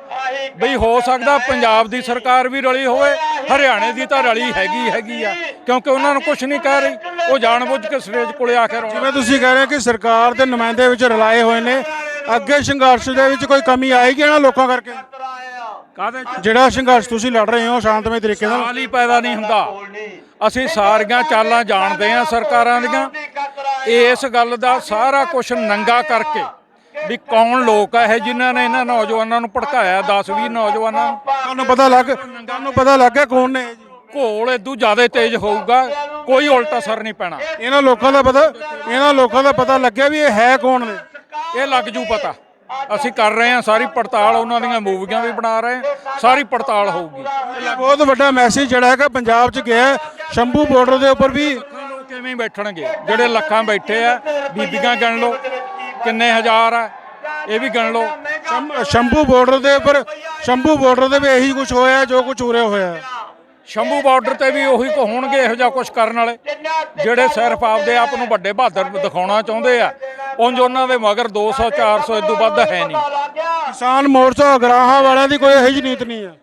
ਬਈ ਹੋ ਸਕਦਾ ਪੰਜਾਬ ਦੀ ਸਰਕਾਰ ਵੀ ਰਲੀ ਹੋਵੇ ਹਰਿਆਣੇ ਦੀ ਤਾਂ ਰਲੀ ਹੈਗੀ ਹੈਗੀ ਆ ਕਿਉਂਕਿ ਉਹਨਾਂ ਨੂੰ ਕੁਝ ਨਹੀਂ ਕਹਿ ਰਹੀ। ਉਹ ਜਾਣਬੁੱਝ ਕੇ ਸਟੇਜ ਕੋਲੇ ਆ ਕੇ ਰੌਲਾ। ਜਿਵੇਂ ਤੁਸੀਂ ਕਹਿ ਰਹੇ ਹੋ ਕਿ ਸਰਕਾਰ ਦੇ ਨੁਮਾਇੰਦੇ ਵਿੱਚ ਰਲਾਏ ਹੋਏ ਨੇ ਅੱਗੇ ਸੰਘਰਸ਼ ਦੇ ਵਿੱਚ ਕੋਈ ਕਮੀ ਆਏਗੀ ਇਹਨਾਂ ਲੋਕਾਂ ਕਰਕੇ? ਕਾਹਦੇ ਜਿਹੜਾ ਸੰਘਰਸ਼ ਤੁਸੀਂ ਲੜ ਰਹੇ ਹੋ ਸ਼ਾਂਤਮਈ ਤਰੀਕੇ ਨਾਲ। ਸਵਾਲ ਹੀ ਪੈਦਾ ਨਹੀਂ ਹੁੰਦਾ। ਅਸੀਂ ਸਾਰੀਆਂ ਚਾਲਾਂ ਜਾਣਦੇ ਹਾਂ ਸਰਕਾਰਾਂ ਦੀਆਂ। ਇਸ ਗੱਲ ਦਾ ਸਾਰਾ ਕੁਝ ਨੰਗਾ ਕਰਕੇ ਵੀ ਕੌਣ ਲੋਕ ਆ ਇਹ ਜਿਨ੍ਹਾਂ ਨੇ ਇਹਨਾਂ ਨੌਜਵਾਨਾਂ ਨੂੰ ਭੜਕਾਇਆ 10 20 ਨੌਜਵਾਨਾਂ ਨੂੰ। ਤੁਹਾਨੂੰ ਪਤਾ ਲੱਗ ਤੁਹਾਨੂੰ ਪਤਾ ਲੱਗ ਗਿਆ ਕੌਣ ਨੇ ਇਹ ਜੀ? ਘੋਲ ਇਦੋਂ ਜ਼ਿਆਦਾ ਤੇਜ਼ ਹੋਊਗਾ ਕੋਈ ਉਲਟਾ ਅਸਰ ਨਹੀਂ ਪੈਣਾ। ਇਹਨਾਂ ਲੋਕਾਂ ਦਾ ਪਤਾ ਇਹਨਾਂ ਲੋਕਾਂ ਦਾ ਪਤਾ ਲੱਗਿਆ ਵੀ ਇਹ ਹੈ ਕੌਣ ਨੇ। ਇਹ ਲੱਗ ਜੂ ਪਤਾ। ਅਸੀਂ ਕਰ ਰਹੇ ਹਾਂ ਸਾਰੀ ਪੜਤਾਲ ਉਹਨਾਂ ਦੀਆਂ ਮੂਵੀਆਂ ਵੀ ਬਣਾ ਰਹੇ ਹਾਂ ਸਾਰੀ ਪੜਤਾਲ ਹੋਊਗੀ। ਬਹੁਤ ਵੱਡਾ ਮੈਸੇਜ ਜਿਹੜਾ ਹੈਗਾ ਪੰਜਾਬ 'ਚ ਗਿਆ। ਸ਼ੰਭੂ ਬਾਰਡਰ ਦੇ ਉੱਪਰ ਵੀ ਕਿਵੇਂ ਬੈਠਣਗੇ? ਜਿਹੜੇ ਲੱਖਾਂ ਬੈਠੇ ਆ ਬੀਬੀਆਂ ਗਿਣ ਲਓ। ਕਿੰਨੇ ਹਜ਼ਾਰ ਆ? ਇਹ ਵੀ ਗਿਣ ਲਓ। ਸ਼ੰਭ- ਸ਼ੰਭੂ ਬਾਰਡਰ ਦੇ ਉੱਪਰ ਸ਼ੰਭੂ ਬਾਰਡਰ ਦੇ ਵੀ ਇਹੀ ਕੁਝ ਹੋਇਆ ਜੋ ਕੁਝ ਉਰੇ ਹੋਇਆ। ਸ਼ੰਭੂ ਬਾਰਡਰ ਤੇ ਵੀ ਉਹੀ ਕੋ ਹੋਣਗੇ ਇਹੋ ਜਿਹਾ ਕੁਝ ਕਰਨ ਵਾਲੇ। ਜਿਹੜੇ ਸਿਰਫ ਆਪਦੇ ਆਪ ਨੂੰ ਵੱਡੇ ਬਹਾਦਰ ਦਿਖਾਉਣਾ ਚਾਹੁੰਦੇ ਆ ਉਂਝ ਉਹਨਾਂ ਦੇ ਮਗਰ 200 400 ਇਦੋਂ ਵੱਧ ਹੈ ਨਹੀਂ। ਕਿਸਾਨ ਮੋਰਚਾ ਅਗਰਾਹਾਂ ਵਾਲਿਆਂ ਦੀ ਕੋਈ ਇਹੋ ਜਿਹੀ ਨੀਤ ਨਹੀਂ ਹੈ।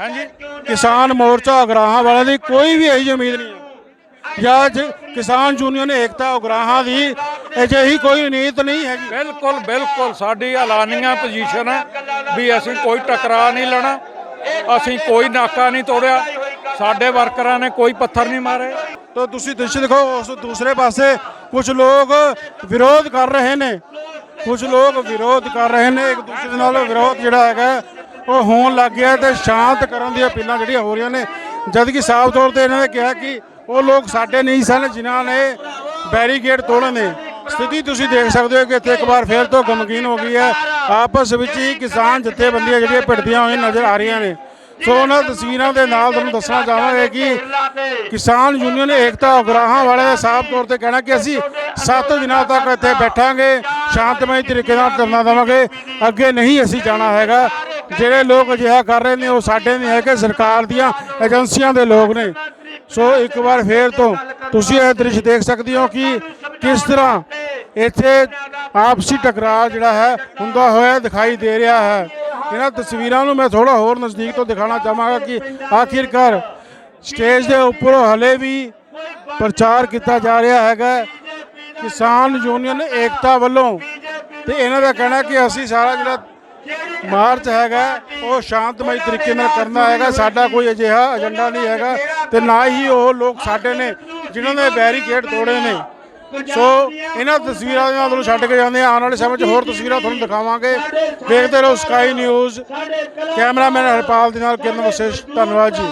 ਹਾਂਜੀ। ਕਿਸਾਨ ਮੋਰਚਾ ਅਗਰਾਹਾਂ ਵਾਲਿਆਂ ਦੀ ਕੋਈ ਵੀ ਇਹੋ ਜਿਹੀ ਉਮੀਦ ਨਹੀਂ ਹੈ। ਜਾਂ ਜ- ਕਿਸਾਨ ਯੂਨੀਅਨ ਏਕਤਾ ਉਗਰਾਹਾਂ ਦੀ ਅਜਿਹੀ ਕੋਈ ਨੀਤ ਨਹੀਂ ਹੈਗੀ। ਬਿਲਕੁਲ ਬਿਲਕੁਲ ਸਾਡੀ ਐਲਾਨੀਆਂ ਪੋਜੀਸ਼ਨ ਹੈ ਵੀ ਅਸੀਂ ਕੋਈ ਟਕਰਾ ਨਹੀਂ ਲੈਣਾ ਅਸੀਂ ਕੋਈ ਨਾਕਾ ਨਹੀਂ ਤੋੜਿਆ ਸਾਡੇ ਵਰਕਰਾਂ ਨੇ ਕੋਈ ਪੱਥਰ ਨਹੀਂ ਮਾਰੇ। ਤਾਂ ਤੁਸੀਂ ਦ੍ਰਿਸ਼ ਦੇਖੋ ਉਸ ਦੂਸਰੇ ਪਾਸੇ ਕੁਝ ਲੋਕ ਵਿਰੋਧ ਕਰ ਰਹੇ ਨੇ। ਕੁਝ ਲੋਕ ਵਿਰੋਧ ਕਰ ਰਹੇ ਨੇ ਇੱਕ ਦੂਸਰੇ ਨਾਲ ਵਿਰੋਧ ਜਿਹੜਾ ਹੈਗਾ ਉਹ ਹੋਣ ਲੱਗ ਗਿਆ ਤੇ ਸ਼ਾਂਤ ਕਰਨ ਦੀਆਂ ਅਪੀਲਾਂ ਜਿਹੜੀਆਂ ਹੋ ਰਹੀਆਂ ਨੇ। ਜਦ ਕਿ ਸਾਫ਼ ਤੌਰ ਤੇ ਇਹਨਾਂ ਨੇ ਕਿਹਾ ਕਿ ਉਹ ਲੋਕ ਸਾਡੇ ਨਹੀਂ ਸਨ, ਜਿਨ੍ਹਾਂ ਨੇ ਬੈਰੀਕੇਡ ਤੋੜੇ ਨੇ ਸਥਿਤੀ ਤੁਸੀਂ ਦੇਖ ਸਕਦੇ ਹੋ ਕਿ ਇੱਥੇ ਇੱਕ ਵਾਰ ਫੇਰ ਤੋਂ ਗਮਗੀਨ ਹੋ ਗਈ ਹੈ। ਆਪਸ ਵਿੱਚ ਹੀ ਕਿਸਾਨ ਜਥੇਬੰਦੀਆਂ ਜਿਹੜੀਆਂ ਭਿੜਦੀਆਂ ਹੋਈਆਂ ਨਜ਼ਰ ਆ ਰਹੀਆਂ ਨੇ। ਸੋ ਉਹਨਾਂ ਤਸਵੀਰਾਂ ਦੇ ਨਾਲ ਤੁਹਾਨੂੰ ਦੱਸਣਾ ਚਾਹਾਂਗੇ ਕਿ ਕਿਸਾਨ ਯੂਨੀਅਨ ਏਕਤਾ ਉਗਰਾਹਾਂ ਵਾਲੇ ਦਾ ਸਾਫ਼ ਤੌਰ ਤੇ ਕਹਿਣਾ ਕਿ ਅਸੀਂ 7 ਦਿਨਾਂ ਤੱਕ ਇੱਥੇ ਬੈਠਾਂਗੇ, ਸ਼ਾਂਤਮਈ ਤਰੀਕੇ ਨਾਲ ਧਰਨਾ ਦੇਵਾਂਗੇ। ਅੱਗੇ ਨਹੀਂ ਅਸੀਂ ਜਾਣਾ ਹੈਗਾ। ਜਿਹੜੇ ਲੋਕ ਅਜਿਹਾ ਕਰ ਰਹੇ ਨੇ ਉਹ ਸਾਡੇ ਨਹੀਂ ਹੈਗੇ, ਸਰਕਾਰ ਦੀਆਂ ਏਜੰਸੀਆਂ ਦੇ ਲੋਕ ਨੇ। ਸੋ ਇੱਕ ਵਾਰ ਫੇਰ ਤੋਂ ਤੁਸੀਂ ਇਹ ਦ੍ਰਿਸ਼ ਦੇਖ ਸਕਦੇ ਹੋ ਕਿ ਕਿਸ ਤਰ੍ਹਾਂ ਇੱਥੇ ਆਪਸੀ ਟਕਰਾਅ ਜਿਹੜਾ ਹੈ ਹੁੰਦਾ ਹੋਇਆ ਦਿਖਾਈ ਦੇ ਰਿਹਾ ਹੈ। ਇਹਨਾਂ ਤਸਵੀਰਾਂ ਨੂੰ ਮੈਂ ਥੋੜਾ ਹੋਰ ਨਜ਼ਦੀਕ ਤੋਂ ਦਿਖਾਉਣਾ ਚਾਹਾਂਗਾ ਕਿ ਆਖਿਰਕਾਰ ਸਟੇਜ ਦੇ ਉੱਪਰ ਹਲੇ ਵੀ ਪ੍ਰਚਾਰ ਕੀਤਾ ਜਾ ਰਿਹਾ ਹੈਗਾ ਕਿਸਾਨ ਯੂਨੀਅਨ ਏਕਤਾ ਵੱਲੋਂ ਤੇ ਇਹਨਾਂ ਦਾ ਕਹਿਣਾ ਕਿ ਅਸੀਂ ਸਾਰਾ ਜਿਹੜਾ ਮਾਰਚ ਹੈਗਾ, ਉਹ ਸ਼ਾਂਤਮਈ ਤਰੀਕੇ ਨਾਲ ਕਰਨਾ ਹੈਗਾ, ਸਾਡਾ ਕੋਈ ਅਜਿਹਾ ਏਜੰਡਾ ਨਹੀਂ ਹੈਗਾ ਤੇ ਨਾ ਹੀ ਉਹ ਲੋਕ ਸਾਡੇ ਨੇ, ਜਿਨ੍ਹਾਂ ਨੇ ਬੈਰੀਕੇਡ ਤੋੜੇ ਨੇ। ਸੋ ਇਹਨਾਂ ਤਸਵੀਰਾਂ ਦੇ ਨਾਲ ਤੁਹਾਨੂੰ ਛੱਡ ਕੇ ਜਾਂਦੇ ਹਾਂ। ਆਉਣ ਵਾਲੇ ਸਮੇਂ 'ਚ ਹੋਰ ਤਸਵੀਰਾਂ ਤੁਹਾਨੂੰ ਦਿਖਾਵਾਂਗੇ। ਦੇਖਦੇ ਰਹੋ ਸਕਾਈ ਨਿਊਜ਼ ਕੈਮਰਾਮੈਨ ਹਰਪਾਲ ਦੇ ਨਾਲ ਕਿਰਨ ਵਿਸ਼ੇਸ਼ ਧੰਨਵਾਦ ਜੀ।